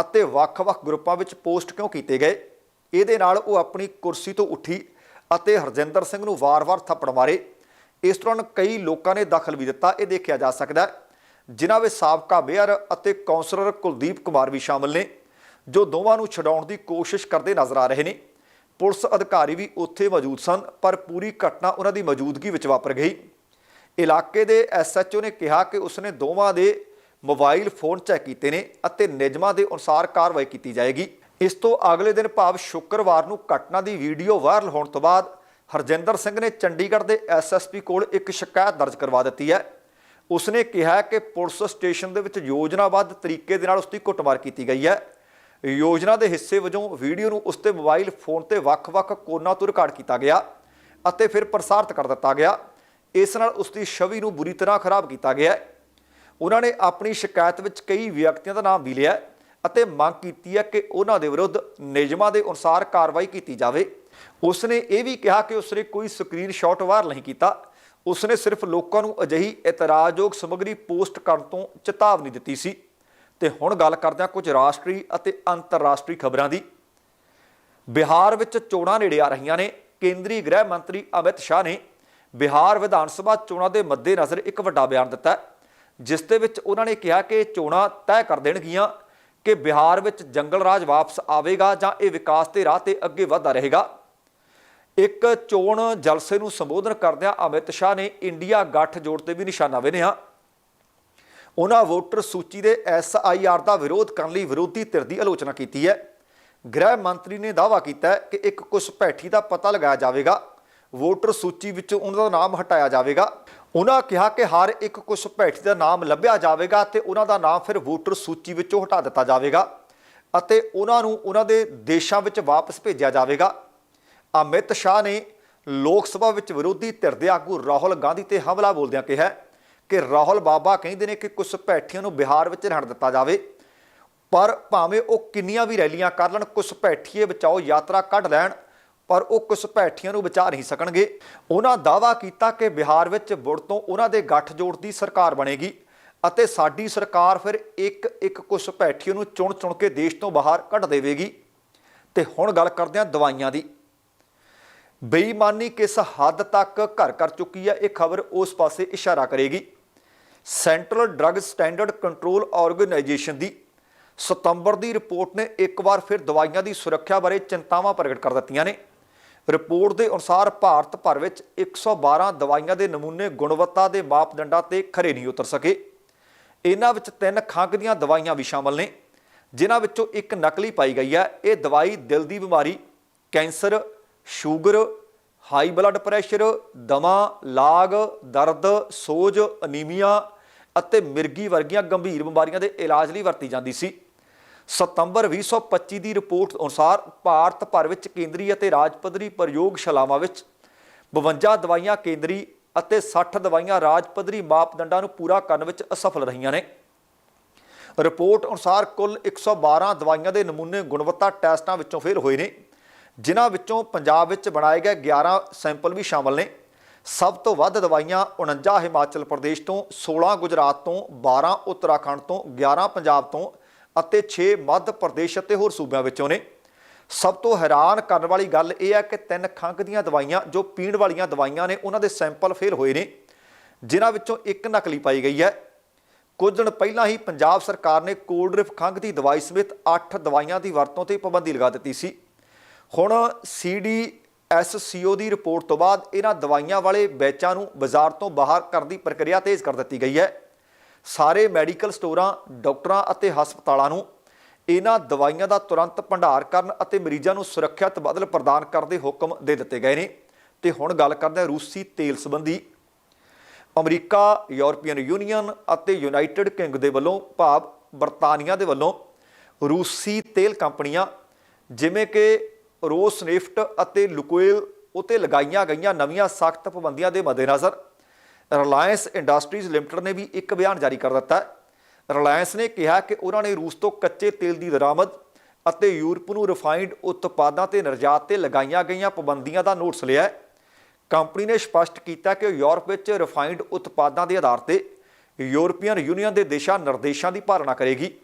ਅਤੇ ਵੱਖ-ਵੱਖ ਗਰੁੱਪਾਂ ਵਿੱਚ ਪੋਸਟ ਕਿਉਂ ਕੀਤੇ ਗਏ? ਇਹਦੇ ਨਾਲ ਉਹ ਆਪਣੀ ਕੁਰਸੀ ਤੋਂ ਉੱਠੀ ਅਤੇ ਹਰਜਿੰਦਰ ਸਿੰਘ ਨੂੰ ਵਾਰ-ਵਾਰ ਥੱਪੜ ਮਾਰੇ। ਇਸ ਦੌਰਾਨ ਕਈ ਲੋਕਾਂ ਨੇ ਦਖਲ ਵੀ ਦਿੱਤਾ, ਇਹ ਦੇਖਿਆ ਜਾ ਸਕਦਾ ਜਿਨ੍ਹਾਂ ਵਿੱਚ ਸਾਬਕਾ ਮੇਅਰ ਅਤੇ ਕੌਂਸਲਰ ਕੁਲਦੀਪ ਕੁਮਾਰ ਵੀ ਸ਼ਾਮਲ ਨੇ, ਜੋ ਦੋਵਾਂ ਨੂੰ ਛਡਾਉਣ ਦੀ ਕੋਸ਼ਿਸ਼ ਕਰਦੇ ਨਜ਼ਰ ਆ ਰਹੇ ਨੇ। ਪੁਲਿਸ ਅਧਿਕਾਰੀ ਵੀ ਉੱਥੇ ਮੌਜੂਦ ਸਨ, ਪਰ ਪੂਰੀ ਘਟਨਾ ਉਹਨਾਂ ਦੀ ਮੌਜੂਦਗੀ ਵਿੱਚ ਵਾਪਰ ਗਈ। ਇਲਾਕੇ ਦੇ ਐਸਐਚਓ ਨੇ ਕਿਹਾ ਕਿ ਉਸਨੇ ਦੋਵਾਂ ਦੇ ਮੋਬਾਈਲ ਫੋਨ ਚੈੱਕ ਕੀਤੇ ਨੇ ਅਤੇ ਨਿਯਮਾਂ ਦੇ ਅਨੁਸਾਰ ਕਾਰਵਾਈ ਕੀਤੀ ਜਾਏਗੀ। ਇਸ ਤੋਂ ਅਗਲੇ ਦਿਨ ਭਾਵ ਸ਼ੁੱਕਰਵਾਰ ਨੂੰ ਘਟਨਾ ਦੀ ਵੀਡੀਓ ਵਾਇਰਲ ਹੋਣ ਤੋਂ ਬਾਅਦ ਹਰਜਿੰਦਰ ਸਿੰਘ ਨੇ ਚੰਡੀਗੜ੍ਹ ਦੇ ਐਸਐਸਪੀ ਕੋਲ ਇੱਕ ਸ਼ਿਕਾਇਤ ਦਰਜ ਕਰਵਾ ਦਿੱਤੀ ਹੈ। ਉਸਨੇ ਕਿਹਾ ਕਿ ਪੁਲਿਸ ਸਟੇਸ਼ਨ ਦੇ ਵਿੱਚ ਯੋਜਨਾਬੱਧ ਤਰੀਕੇ ਦੇ ਨਾਲ ਉਸ ਦੀ ਕੁੱਟਮਾਰ ਕੀਤੀ ਗਈ ਹੈ। ਯੋਜਨਾ ਦੇ ਹਿੱਸੇ ਵਜੋਂ ਵੀਡੀਓ ਨੂੰ ਉਸ ਤੇ ਮੋਬਾਈਲ ਫੋਨ ਤੇ ਵੱਖ-ਵੱਖ ਕੋਨਾਂ ਤੋਂ ਰਿਕਾਰਡ ਕੀਤਾ ਗਿਆ ਅਤੇ ਫਿਰ ਪ੍ਰਸਾਰਿਤ ਕਰ ਦਿੱਤਾ ਗਿਆ। ਇਸ ਨਾਲ ਉਸ ਦੀ ਛਵੀ ਨੂੰ ਬੁਰੀ ਤਰ੍ਹਾਂ ਖਰਾਬ ਕੀਤਾ ਗਿਆ ਹੈ। ਉਹਨਾਂ ਨੇ ਆਪਣੀ ਸ਼ਿਕਾਇਤ ਵਿੱਚ ਕਈ ਵਿਅਕਤੀਆਂ ਦਾ ਨਾਮ ਵੀ ਲਿਆ ਅਤੇ ਮੰਗ ਕੀਤੀ ਹੈ ਕਿ ਉਹਨਾਂ ਦੇ ਵਿਰੁੱਧ ਨਿਯਮਾਂ ਦੇ ਅਨੁਸਾਰ ਕਾਰਵਾਈ ਕੀਤੀ ਜਾਵੇ। ਉਸਨੇ ਇਹ ਵੀ ਕਿਹਾ ਕਿ ਉਸਨੇ ਕੋਈ ਸਕਰੀਨਸ਼ਾਟ ਵਾਇਰਲ ਨਹੀਂ ਕੀਤਾ। ਉਸਨੇ ਸਿਰਫ ਲੋਕਾਂ ਨੂੰ ਅਜਿਹੀ ਇਤਰਾਜ਼ਯੋਗ ਸਮੱਗਰੀ ਪੋਸਟ ਕਰਨ ਤੋਂ ਚੇਤਾਵਨੀ ਦਿੱਤੀ ਸੀ। ਤੇ ਹੁਣ ਗੱਲ ਕਰਦੇ ਹਾਂ ਕੁਝ ਰਾਸ਼ਟਰੀ ਅਤੇ ਅੰਤਰਰਾਸ਼ਟਰੀ ਖਬਰਾਂ ਦੀ। ਬਿਹਾਰ ਵਿੱਚ ਚੋਣਾਂ ਨੇੜੇ ਆ ਰਹੀਆਂ ਨੇ। ਕੇਂਦਰੀ ਗ੍ਰਹਿ ਮੰਤਰੀ ਅਮਿਤ ਸ਼ਾਹ ਨੇ ਬਿਹਾਰ ਵਿਧਾਨ ਸਭਾ ਚੋਣਾਂ ਦੇ ਮੱਦੇਨਜ਼ਰ ਇੱਕ ਵੱਡਾ ਬਿਆਨ ਦਿੱਤਾ ਹੈ, ਜਿਸ ਦੇ ਵਿੱਚ ਉਹਨਾਂ ਨੇ ਕਿਹਾ ਕਿ ਚੋਣਾਂ ਤੈਅ ਕਰ ਦੇਣਗੀਆਂ ਕਿ ਬਿਹਾਰ ਵਿੱਚ ਜੰਗਲ ਰਾਜ ਵਾਪਸ ਆਵੇਗਾ ਜਾਂ ਇਹ ਵਿਕਾਸ ਦੇ ਰਾਹ ਤੇ ਅੱਗੇ ਵਧਦਾ ਰਹੇਗਾ। ਇੱਕ ਚੋਣ ਜਲਸੇ ਨੂੰ ਸੰਬੋਧਨ ਕਰਦਿਆਂ ਅਮਿਤ ਸ਼ਾਹ ਨੇ ਇੰਡੀਆ ਗੱਠ ਜੋੜ ਤੇ ਵੀ ਨਿਸ਼ਾਨਾ ਵਿਨਿਆ। ਉਹਨਾਂ ਵੋਟਰ ਸੂਚੀ ਦੇ ਐਸਆਈਆਰ ਦਾ ਵਿਰੋਧ ਕਰਨ ਲਈ ਵਿਰੋਧੀ ਧਿਰ ਦੀ ਆਲੋਚਨਾ ਕੀਤੀ ਹੈ। ਗ੍ਰਹਿ ਮੰਤਰੀ ਨੇ ਦਾਅਵਾ ਕੀਤਾ ਕਿ ਇੱਕ ਘੁਸਪੈਠੀ ਦਾ ਪਤਾ ਲਗਾਇਆ ਜਾਵੇਗਾ। ਵੋਟਰ ਸੂਚੀ ਵਿੱਚੋਂ ਉਹਨਾਂ ਦਾ ਨਾਮ ਹਟਾਇਆ ਜਾਵੇਗਾ। ਉਹਨਾਂ ਕਿਹਾ ਕਿ ਹਰ ਇੱਕ ਘੁਸਪੈਠੀ ਦਾ ਨਾਮ ਲੱਭਿਆ ਜਾਵੇਗਾ ਤੇ ਉਹਨਾਂ ਦਾ ਨਾਮ ਫਿਰ ਵੋਟਰ ਸੂਚੀ ਵਿੱਚੋਂ ਹਟਾ ਦਿੱਤਾ ਜਾਵੇਗਾ ਅਤੇ ਉਹਨਾਂ ਨੂੰ ਉਹਨਾਂ ਦੇ ਦੇਸ਼ਾਂ ਵਿੱਚ ਵਾਪਸ ਭੇਜਿਆ ਜਾਵੇਗਾ। ਅਮਿਤ ਸ਼ਾਹ ਨੇ ਲੋਕ ਸਭਾ ਵਿੱਚ ਵਿਰੋਧੀ ਧਿਰ ਦੇ ਆਗੂ ਰਾਹੁਲ ਗਾਂਧੀ ਤੇ ਹਮਲਾ ਬੋਲਦਿਆਂ ਕਿਹਾ ਕਿ ਰਾਹੁਲ ਬਾਬਾ ਕਹਿੰਦੇ ਨੇ ਕਿ ਕੁਝ ਭੈਠੀਆਂ ਨੂੰ ਬਿਹਾਰ ਵਿੱਚ ਰਹਿਣ ਦਿੱਤਾ ਜਾਵੇ, ਪਰ ਭਾਵੇਂ ਉਹ ਕਿੰਨੀਆਂ ਵੀ ਰੈਲੀਆਂ ਕਰ ਲੈਣ ਕੁਝ ਭੈਠੀਏ ਬਚਾਓ, ਯਾਤਰਾ ਕੱਢ ਲੈਣ ਪਰ ਉਹ ਕੁਝ ਭੈਠੀਆਂ ਨੂੰ ਬਚਾ ਨਹੀਂ ਸਕਣਗੇ। ਉਹਨਾਂ ਦਾਅਵਾ ਕੀਤਾ ਕਿ ਬਿਹਾਰ ਵਿੱਚ ਬੁੜ ਤੋਂ ਉਹਨਾਂ ਦੇ ਗੱਠਜੋੜ ਦੀ ਸਰਕਾਰ ਬਣੇਗੀ ਅਤੇ ਸਾਡੀ ਸਰਕਾਰ ਫਿਰ ਇੱਕ ਇੱਕ ਕੁਝ ਭੈਠੀਆਂ ਨੂੰ ਚੁਣ ਚੁਣ ਕੇ ਦੇਸ਼ ਤੋਂ ਬਾਹਰ ਕੱਢ ਦੇਵੇਗੀ। ਤੇ ਹੁਣ ਗੱਲ ਕਰਦੇ ਹਾਂ ਦਵਾਈਆਂ ਦੀ। ਬੇਈਮਾਨੀ ਕਿਸ ਹੱਦ ਤੱਕ ਘਰ ਕਰ ਚੁੱਕੀ ਹੈ ਇਹ ਖਬਰ ਉਸ ਪਾਸੇ ਇਸ਼ਾਰਾ ਕਰੇਗੀ। Central drug standard control organisation ਦੀ ਸਤੰਬਰ ਦੀ ਰਿਪੋਰਟ ਨੇ ਇੱਕ ਵਾਰ ਫਿਰ ਦਵਾਈਆਂ ਦੀ ਸੁਰੱਖਿਆ ਬਾਰੇ ਚਿੰਤਾਵਾਂ ਪ੍ਰਗਟ ਕਰ ਦਿੱਤੀਆਂ ਨੇ। ਰਿਪੋਰਟ ਦੇ ਅਨੁਸਾਰ ਭਾਰਤ ਭਰ ਵਿੱਚ 112 ਦਵਾਈਆਂ ਦੇ ਨਮੂਨੇ ਗੁਣਵੱਤਾ ਦੇ ਮਾਪਦੰਡਾਂ ਤੇ ਖਰੇ ਨਹੀਂ ਉਤਰ ਸਕੇ। ਇਹਨਾਂ ਵਿੱਚ ਤਿੰਨ ਖੰਘ ਦੀਆਂ ਦਵਾਈਆਂ ਵੀ ਸ਼ਾਮਲ ਨੇ, ਜਿਨ੍ਹਾਂ ਵਿੱਚੋਂ ਇੱਕ ਨਕਲੀ ਪਾਈ ਗਈ ਹੈ। ਇਹ ਦਵਾਈ ਦਿਲ ਦੀ ਬਿਮਾਰੀ, cancer, sugar, high blood pressure, ਦਮਾ, ਲਾਗ, ਦਰਦ, ਸੋਜ, ਅਨੀਮੀਆ ਅਤੇ ਮਿਰਗੀ ਵਰਗੀਆਂ ਗੰਭੀਰ ਬਿਮਾਰੀਆਂ ਦੇ ਇਲਾਜ ਲਈ ਵਰਤੀ ਜਾਂਦੀ ਸੀ। ਸਤੰਬਰ 2025 ਦੀ ਰਿਪੋਰਟ ਅਨੁਸਾਰ ਭਾਰਤ ਭਰ ਵਿੱਚ ਕੇਂਦਰੀ ਅਤੇ ਰਾਜ ਪੱਧਰੀ ਪ੍ਰਯੋਗਸ਼ਾਲਾਵਾਂ ਵਿੱਚ 52 ਦਵਾਈਆਂ ਕੇਂਦਰੀ ਅਤੇ 60 ਦਵਾਈਆਂ ਰਾਜ ਪੱਧਰੀ ਮਾਪਦੰਡਾਂ ਨੂੰ ਪੂਰਾ ਕਰਨ ਵਿੱਚ ਅਸਫਲ ਰਹੀਆਂ ਨੇ। ਰਿਪੋਰਟ ਅਨੁਸਾਰ ਕੁੱਲ 112 ਦਵਾਈਆਂ ਦੇ ਨਮੂਨੇ ਗੁਣਵੱਤਾ ਟੈਸਟਾਂ ਵਿੱਚੋਂ ਫੇਲ ਹੋਏ ਨੇ। ਜਿਨ੍ਹਾਂ ਵਿੱਚੋਂ ਪੰਜਾਬ ਵਿੱਚ ਬਣਾਏ ਗਏ 11 ਸੈਂਪਲ ਵੀ ਸ਼ਾਮਲ ਨੇ। ਸਭ ਤੋਂ ਵੱਧ ਦਵਾਈਆਂ 49 ਹਿਮਾਚਲ ਪ੍ਰਦੇਸ਼ ਤੋਂ 16 ਗੁਜਰਾਤ ਤੋਂ 12 ਉੱਤਰਾਖੰਡ ਤੋਂ 11 ਪੰਜਾਬ ਤੋਂ ਅਤੇ 6 ਮੱਧ ਪ੍ਰਦੇਸ਼ ਅਤੇ ਹੋਰ ਸੂਬਿਆਂ ਵਿੱਚੋਂ ਨੇ। ਸਭ ਤੋਂ ਹੈਰਾਨ ਕਰਨ ਵਾਲੀ ਗੱਲ ਇਹ ਹੈ ਕਿ ਤਿੰਨ ਖੰਘ ਦੀਆਂ ਦਵਾਈਆਂ, ਜੋ ਪੀਣ ਵਾਲੀਆਂ ਦਵਾਈਆਂ ਨੇ, ਉਹਨਾਂ ਦੇ ਸੈਂਪਲ ਫੇਲ ਹੋਏ ਨੇ, ਜਿਨ੍ਹਾਂ ਵਿੱਚੋਂ ਇੱਕ ਨਕਲੀ ਪਾਈ ਗਈ ਹੈ। ਕੁਝ ਦਿਨ ਪਹਿਲਾਂ ਹੀ ਪੰਜਾਬ ਸਰਕਾਰ ਨੇ ਕੋਲਡਰਿਫ ਖੰਘ ਦੀ ਦਵਾਈ ਸਮੇਤ 8 ਦਵਾਈਆਂ ਦੀ ਵਰਤੋਂ ਤੇ ਪਾਬੰਦੀ ਲਗਾ ਦਿੱਤੀ ਸੀ। ਹੁਣ ਸੀਡੀਐਸਸੀਓ ਦੀ ਰਿਪੋਰਟ ਤੋਂ ਬਾਅਦ ਇਹਨਾਂ ਦਵਾਈਆਂ ਵਾਲੇ ਬੈਚਾਂ ਨੂੰ ਬਾਜ਼ਾਰ ਤੋਂ ਬਾਹਰ ਕਰਨ ਦੀ ਪ੍ਰਕਿਰਿਆ ਤੇਜ਼ ਕਰ ਦਿੱਤੀ ਗਈ ਹੈ। ਸਾਰੇ ਮੈਡੀਕਲ ਸਟੋਰਾਂ, ਡਾਕਟਰਾਂ ਅਤੇ ਹਸਪਤਾਲਾਂ ਨੂੰ ਇਹਨਾਂ ਦਵਾਈਆਂ ਦਾ ਤੁਰੰਤ ਭੰਡਾਰ ਕਰਨ ਅਤੇ ਮਰੀਜ਼ਾਂ ਨੂੰ ਸੁਰੱਖਿਅਤ ਬਦਲ ਪ੍ਰਦਾਨ ਕਰਨ ਦੇ ਹੁਕਮ ਦੇ ਦਿੱਤੇ ਗਏ ਨੇ। ਤੇ ਹੁਣ ਗੱਲ ਕਰਦੇ ਹਾਂ ਰੂਸੀ ਤੇਲ ਸੰਬੰਧੀ। ਅਮਰੀਕਾ, ਯੂਰਪੀਅਨ ਯੂਨੀਅਨ ਅਤੇ ਯੂਨਾਈਟਿਡ ਕਿੰਗ ਦੇ ਵੱਲੋਂ ਭਾਵ ਬਰਤਾਨੀਆ ਦੇ ਵੱਲੋਂ ਰੂਸੀ ਤੇਲ ਕੰਪਨੀਆਂ, ਜਿਵੇਂ ਕਿ ਰੋਸਨੇਫਟ ਅਤੇ ਲੁਕੋਇਲ ਉਤੇ ਲਗਾਈਆਂ ਗਈਆਂ ਨਵੀਆਂ ਸਖਤ ਪਾਬੰਦੀਆਂ ਦੇ ਮੱਦੇਨਜ਼ਰ ਰਿਲਾਇੰਸ ਇੰਡਸਟਰੀਜ਼ ਲਿਮਟਿਡ ਨੇ ਵੀ ਇੱਕ ਬਿਆਨ ਜਾਰੀ ਕਰ ਦਿੱਤਾ ਰਿਲਾਇੰਸ ਨੇ ਕਿਹਾ ਕਿ ਉਹਨਾਂ ਨੇ ਰੂਸ ਤੋਂ ਕੱਚੇ ਤੇਲ ਦੀ ਦਰਾਮਦ ਅਤੇ ਯੂਰਪ ਨੂੰ ਰਿਫਾਈਨਡ ਉਤਪਾਦਾਂ ਤੇ ਨਿਰਯਾਤ ਤੇ ਲਗਾਈਆਂ ਗਈਆਂ ਪਾਬੰਦੀਆਂ ਦਾ ਨੋਟਿਸ ਲਿਆ ਕੰਪਨੀ ਨੇ ਸਪਸ਼ਟ ਕੀਤਾ ਕਿ ਯੂਰਪ ਵਿੱਚ ਰਿਫਾਈਨਡ ਉਤਪਾਦਾਂ ਦੇ ਆਧਾਰ ਤੇ ਯੂਰਪੀਅਨ ਯੂਨੀਅਨ ਦੇ ਦਿਸ਼ਾ ਨਿਰਦੇਸ਼ਾਂ ਦੀ ਪਾਲਣਾ ਕਰੇਗੀ।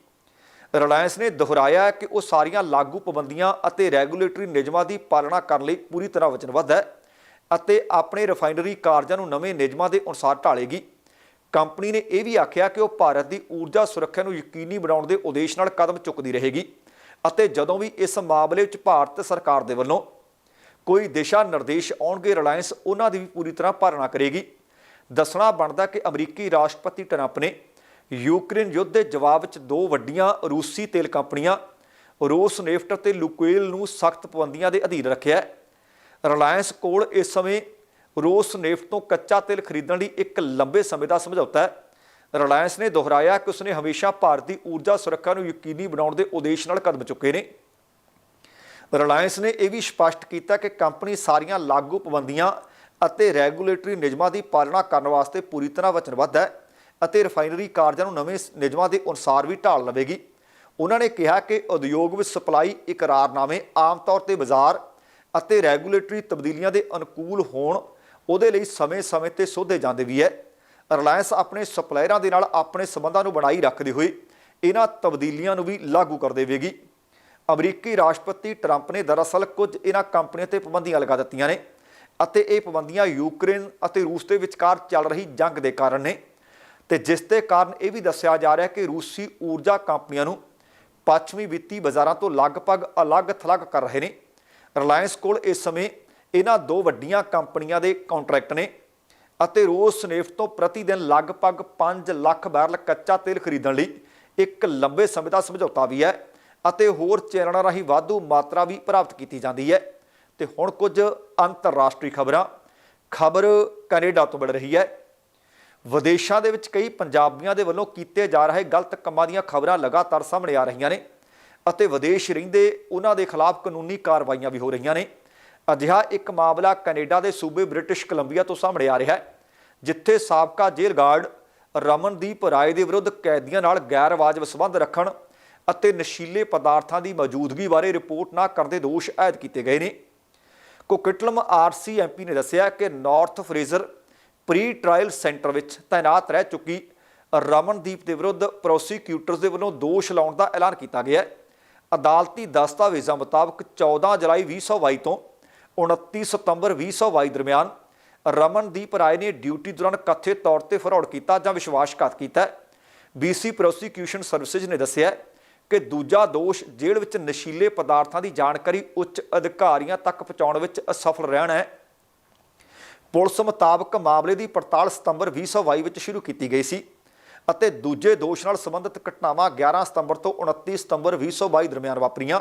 ਰਿਲਾਇੰਸ ਨੇ ਦੁਹਰਾਇਆ ਕਿ ਉਹ ਸਾਰੀਆਂ ਲਾਗੂ ਪਾਬੰਦੀਆਂ ਅਤੇ ਰੈਗੂਲੇਟਰੀ ਨਿਯਮਾਂ ਦੀ ਪਾਲਣਾ ਕਰਨ ਲਈ ਪੂਰੀ ਤਰ੍ਹਾਂ ਵਚਨਬੱਧ ਹੈ। ਅਤੇ ਆਪਣੇ ਰਿਫਾਈਨਰੀ ਕਾਰਜਾਂ ਨੂੰ ਨਵੇਂ ਨਿਯਮਾਂ ਦੇ ਅਨੁਸਾਰ ਢਾਲੇਗੀ। ਕੰਪਨੀ ਨੇ ਇਹ ਵੀ ਆਖਿਆ ਕਿ ਉਹ ਭਾਰਤ ਦੀ ਊਰਜਾ ਸੁਰੱਖਿਆ ਨੂੰ ਯਕੀਨੀ ਬਣਾਉਣ ਦੇ ਉਦੇਸ਼ ਨਾਲ ਕਦਮ ਚੁੱਕਦੀ ਰਹੇਗੀ ਅਤੇ ਜਦੋਂ ਵੀ ਇਸ ਮਾਮਲੇ ਵਿੱਚ ਭਾਰਤ ਸਰਕਾਰ ਦੇ ਵੱਲੋਂ ਕੋਈ ਦਿਸ਼ਾ ਨਿਰਦੇਸ਼ ਆਉਣਗੇ, ਰਿਲਾਇੰਸ ਉਹਨਾਂ ਦੀ ਵੀ ਪੂਰੀ ਤਰ੍ਹਾਂ ਪਾਲਣਾ ਕਰੇਗੀ। ਦੱਸਣਾ ਬਣਦਾ ਕਿ ਅਮਰੀਕੀ ਰਾਸ਼ਟਰਪਤੀ ਟਰੰਪ ਨੇ ਯੂਕਰੇਨ ਯੁੱਧ ਦੇ ਜਵਾਬ ਵਿੱਚ ਦੋ ਵੱਡੀਆਂ ਰੂਸੀ ਤੇਲ ਕੰਪਨੀਆਂ ਰੋਸਨੇਫਟ ਅਤੇ ਲੁਕੋਇਲ ਨੂੰ ਸਖਤ ਪਾਬੰਦੀਆਂ ਦੇ ਅਧੀਨ ਰੱਖਿਆ ਹੈ। ਰਿਲਾਇੰਸ ਕੋਲ ਇਸ ਸਮੇਂ ਰੋਸਨੇਫਟ ਤੋਂ ਕੱਚਾ ਤੇਲ ਖਰੀਦਣ ਲਈ ਇੱਕ ਲੰਬੇ ਸਮੇਂ ਦਾ ਸਮਝੌਤਾ ਹੈ। ਰਿਲਾਇੰਸ ਨੇ ਦੁਹਰਾਇਆ ਕਿ ਉਸਨੇ ਹਮੇਸ਼ਾ ਭਾਰਤ ਦੀ ਊਰਜਾ ਸੁਰੱਖਿਆ ਨੂੰ ਯਕੀਨੀ ਬਣਾਉਣ ਦੇ ਉਦੇਸ਼ ਨਾਲ ਕਦਮ ਚੁੱਕੇ ਨੇ। ਰਿਲਾਇੰਸ ਨੇ ਇਹ ਵੀ ਸਪਸ਼ਟ ਕੀਤਾ ਕਿ ਕੰਪਨੀ ਸਾਰੀਆਂ ਲਾਗੂ ਪਾਬੰਦੀਆਂ ਅਤੇ ਰੈਗੂਲੇਟਰੀ ਨਿਯਮਾਂ ਦੀ ਪਾਲਣਾ ਕਰਨ ਵਾਸਤੇ ਪੂਰੀ ਤਰ੍ਹਾਂ ਵਚਨਬੱਧ ਹੈ ਅਤੇ ਰਿਫਾਈਨਰੀ ਕਾਰਜਾਂ ਨੂੰ ਨਵੇਂ ਨਿਯਮਾਂ ਦੇ ਅਨੁਸਾਰ ਵੀ ਢਾਲ ਲਵੇਗੀ। ਉਹਨਾਂ ਨੇ ਕਿਹਾ ਕਿ ਉਦਯੋਗ ਵਿੱਚ ਸਪਲਾਈ ਇਕਰਾਰਨਾਮੇ ਆਮ ਤੌਰ ਤੇ ਬਾਜ਼ਾਰ ਅਤੇ ਰੈਗੂਲੇਟਰੀ ਤਬਦੀਲੀਆਂ ਦੇ ਅਨੁਕੂਲ ਹੋਣ, ਉਹਦੇ ਲਈ ਸਮੇਂ-ਸਮੇਂ ਤੇ ਸੋਧੇ ਜਾਂਦੇ ਵੀ ਹੈ। ਰਿਲਾਇੰਸ ਆਪਣੇ ਸਪਲਾਇਰਾਂ ਦੇ ਨਾਲ ਆਪਣੇ ਸਬੰਧਾਂ ਨੂੰ ਬਣਾਈ ਰੱਖਦੇ ਹੋਏ ਇਹਨਾਂ ਤਬਦੀਲੀਆਂ ਨੂੰ ਵੀ ਲਾਗੂ ਕਰ ਦੇਵੇਗੀ। ਅਮਰੀਕੀ ਰਾਸ਼ਟਰਪਤੀ ਟਰੰਪ ਨੇ ਦਰਅਸਲ ਕੁਝ ਇਹਨਾਂ ਕੰਪਨੀਆਂ ਤੇ ਪਾਬੰਦੀਆਂ ਲਗਾ ਦਿੱਤੀਆਂ ਨੇ ਅਤੇ ਇਹ ਪਾਬੰਦੀਆਂ ਯੂਕਰੇਨ ਅਤੇ ਰੂਸ ਦੇ ਵਿਚਕਾਰ ਚੱਲ ਰਹੀ ਜੰਗ ਦੇ ਕਾਰਨ ਨੇ। ਤੇ ਜਿਸ ਦੇ ਕਾਰਨ ਇਹ ਵੀ ਦੱਸਿਆ ਜਾ ਰਿਹਾ ਕਿ ਰੂਸੀ ਊਰਜਾ ਕੰਪਨੀਆਂ ਨੂੰ ਪੱਛਮੀ ਵਿੱਤੀ ਬਾਜ਼ਾਰਾਂ ਤੋਂ ਲਗਭਗ ਅਲੱਗ-ਥਲੱਗ ਕਰ ਰਹੇ ਨੇ। ਰਿਲਾਇੰਸ ਕੋਲ ਇਸ ਸਮੇਂ ਇਹਨਾਂ ਦੋ ਵੱਡੀਆਂ ਕੰਪਨੀਆਂ ਦੇ ਕੰਟਰੈਕਟ ਨੇ ਅਤੇ ਰੋਸਨੇਫਟ ਤੋਂ ਪ੍ਰਤੀ ਦਿਨ ਲਗਭਗ 5 ਲੱਖ ਬੈਰਲ ਕੱਚਾ ਤੇਲ ਖਰੀਦਣ ਲਈ ਇੱਕ ਲੰਬੇ ਸਮੇਂ ਦਾ ਸਮਝੌਤਾ ਵੀ ਹੈ ਅਤੇ ਹੋਰ ਚੈਨਲਾਂ ਰਾਹੀਂ ਵਾਧੂ ਮਾਤਰਾ ਵੀ ਪ੍ਰਾਪਤ ਕੀਤੀ ਜਾਂਦੀ ਹੈ। ਤੇ ਹੁਣ ਕੁਝ ਅੰਤਰਰਾਸ਼ਟਰੀ ਖਬਰਾਂ। ਖਬਰ ਕੈਨੇਡਾ ਤੋਂ ਮਿਲ ਰਹੀ ਹੈ। ਵਿਦੇਸ਼ਾਂ ਦੇ ਵਿੱਚ ਕਈ ਪੰਜਾਬੀਆਂ ਦੇ ਵੱਲੋਂ ਕੀਤੇ ਜਾ ਰਹੇ ਗਲਤ ਕੰਮਾਂ ਦੀਆਂ ਖਬਰਾਂ ਲਗਾਤਾਰ ਸਾਹਮਣੇ ਆ ਰਹੀਆਂ ਨੇ। ਅਤੇ ਵਿਦੇਸ਼ ਰਹਿੰਦੇ ਉਹਨਾਂ ਦੇ ਖਿਲਾਫ ਕਾਨੂੰਨੀ ਕਾਰਵਾਈਆਂ ਵੀ ਹੋ ਰਹੀਆਂ ਨੇ। ਅਜਿਹਾ ਇੱਕ ਮਾਮਲਾ ਕੈਨੇਡਾ ਦੇ ਸੂਬੇ ਬ੍ਰਿਟਿਸ਼ ਕੋਲੰਬੀਆ ਤੋਂ ਸਾਹਮਣੇ ਆ ਰਿਹਾ ਹੈ, ਜਿੱਥੇ ਸਾਬਕਾ ਜੇਲ੍ਹ ਗਾਰਡ ਰਮਨਦੀਪ ਰਾਏ ਦੇ ਵਿਰੁੱਧ ਕੈਦੀਆਂ ਨਾਲ ਗੈਰ ਵਾਜਬ ਸੰਬੰਧ ਰੱਖਣ ਅਤੇ ਨਸ਼ੀਲੇ ਪਦਾਰਥਾਂ ਦੀ ਮੌਜੂਦਗੀ ਬਾਰੇ ਰਿਪੋਰਟ ਨਾ ਕਰਨ ਦੇ ਦੋਸ਼ ਆਇਦ ਕੀਤੇ ਗਏ ਨੇ। ਕੋਕਿਟਲਮ ਆਰਸੀ ਐਮਪੀ ਨੇ ਦੱਸਿਆ ਕਿ North Fraser pre trial centre ਵਿੱਚ ਤਾਇਨਾਤ ਰਹਿ ਚੁੱਕੀ ਰਮਨਦੀਪ ਦੇ ਵਿਰੁੱਧ ਪ੍ਰੋਸੀਕਿਊਟਰਸ ਦੇ ਵੱਲੋਂ ਦੋਸ਼ ਲਾਉਣ ਦਾ ਐਲਾਨ ਕੀਤਾ ਗਿਆ ਹੈ। ਅਦਾਲਤੀ ਦਸਤਾਵੇਜ਼ਾਂ ਮੁਤਾਬਕ 14 ਜੁਲਾਈ 2022 ਤੋਂ 29 ਸਤੰਬਰ 2022 ਦਰਮਿਆਨ ਰਮਨਦੀਪ ਰਾਏ ਨੇ ਡਿਊਟੀ ਦੌਰਾਨ ਕਥਿਤ ਤੌਰ ਤੇ ਫਰਾਡ ਕੀਤਾ ਜਾਂ ਵਿਸ਼ਵਾਸਘਾਤ ਕੀਤਾ ਬੀਸੀ ਪ੍ਰੋਸੀਕਿਊਸ਼ਨ ਸਰਵਿਸਿਜ਼ ਨੇ ਦੱਸਿਆ ਕਿ ਦੂਜਾ ਦੋਸ਼ ਜੇਲ੍ਹ ਵਿੱਚ ਨਸ਼ੀਲੇ ਪਦਾਰਥਾਂ ਦੀ ਜਾਣਕਾਰੀ ਉੱਚ ਅਧਿਕਾਰੀਆਂ ਤੱਕ ਪਹੁੰਚਾਉਣ ਵਿੱਚ ਅਸਫਲ ਰਹਿਣਾ ਹੈ। ਪੁਲਿਸ ਮੁਤਾਬਕ ਮਾਮਲੇ ਦੀ ਪੜਤਾਲ ਸਤੰਬਰ 2022 ਵਿੱਚ ਸ਼ੁਰੂ ਕੀਤੀ ਗਈ ਸੀ। ਅਤੇ ਦੂਜੇ ਦੋਸ਼ ਨਾਲ ਸੰਬੰਧਿਤ ਘਟਨਾਵਾਂ 11 ਸਤੰਬਰ ਤੋਂ 29 ਸਤੰਬਰ 2022 ਦਰਮਿਆਨ ਵਾਪਰੀਆਂ।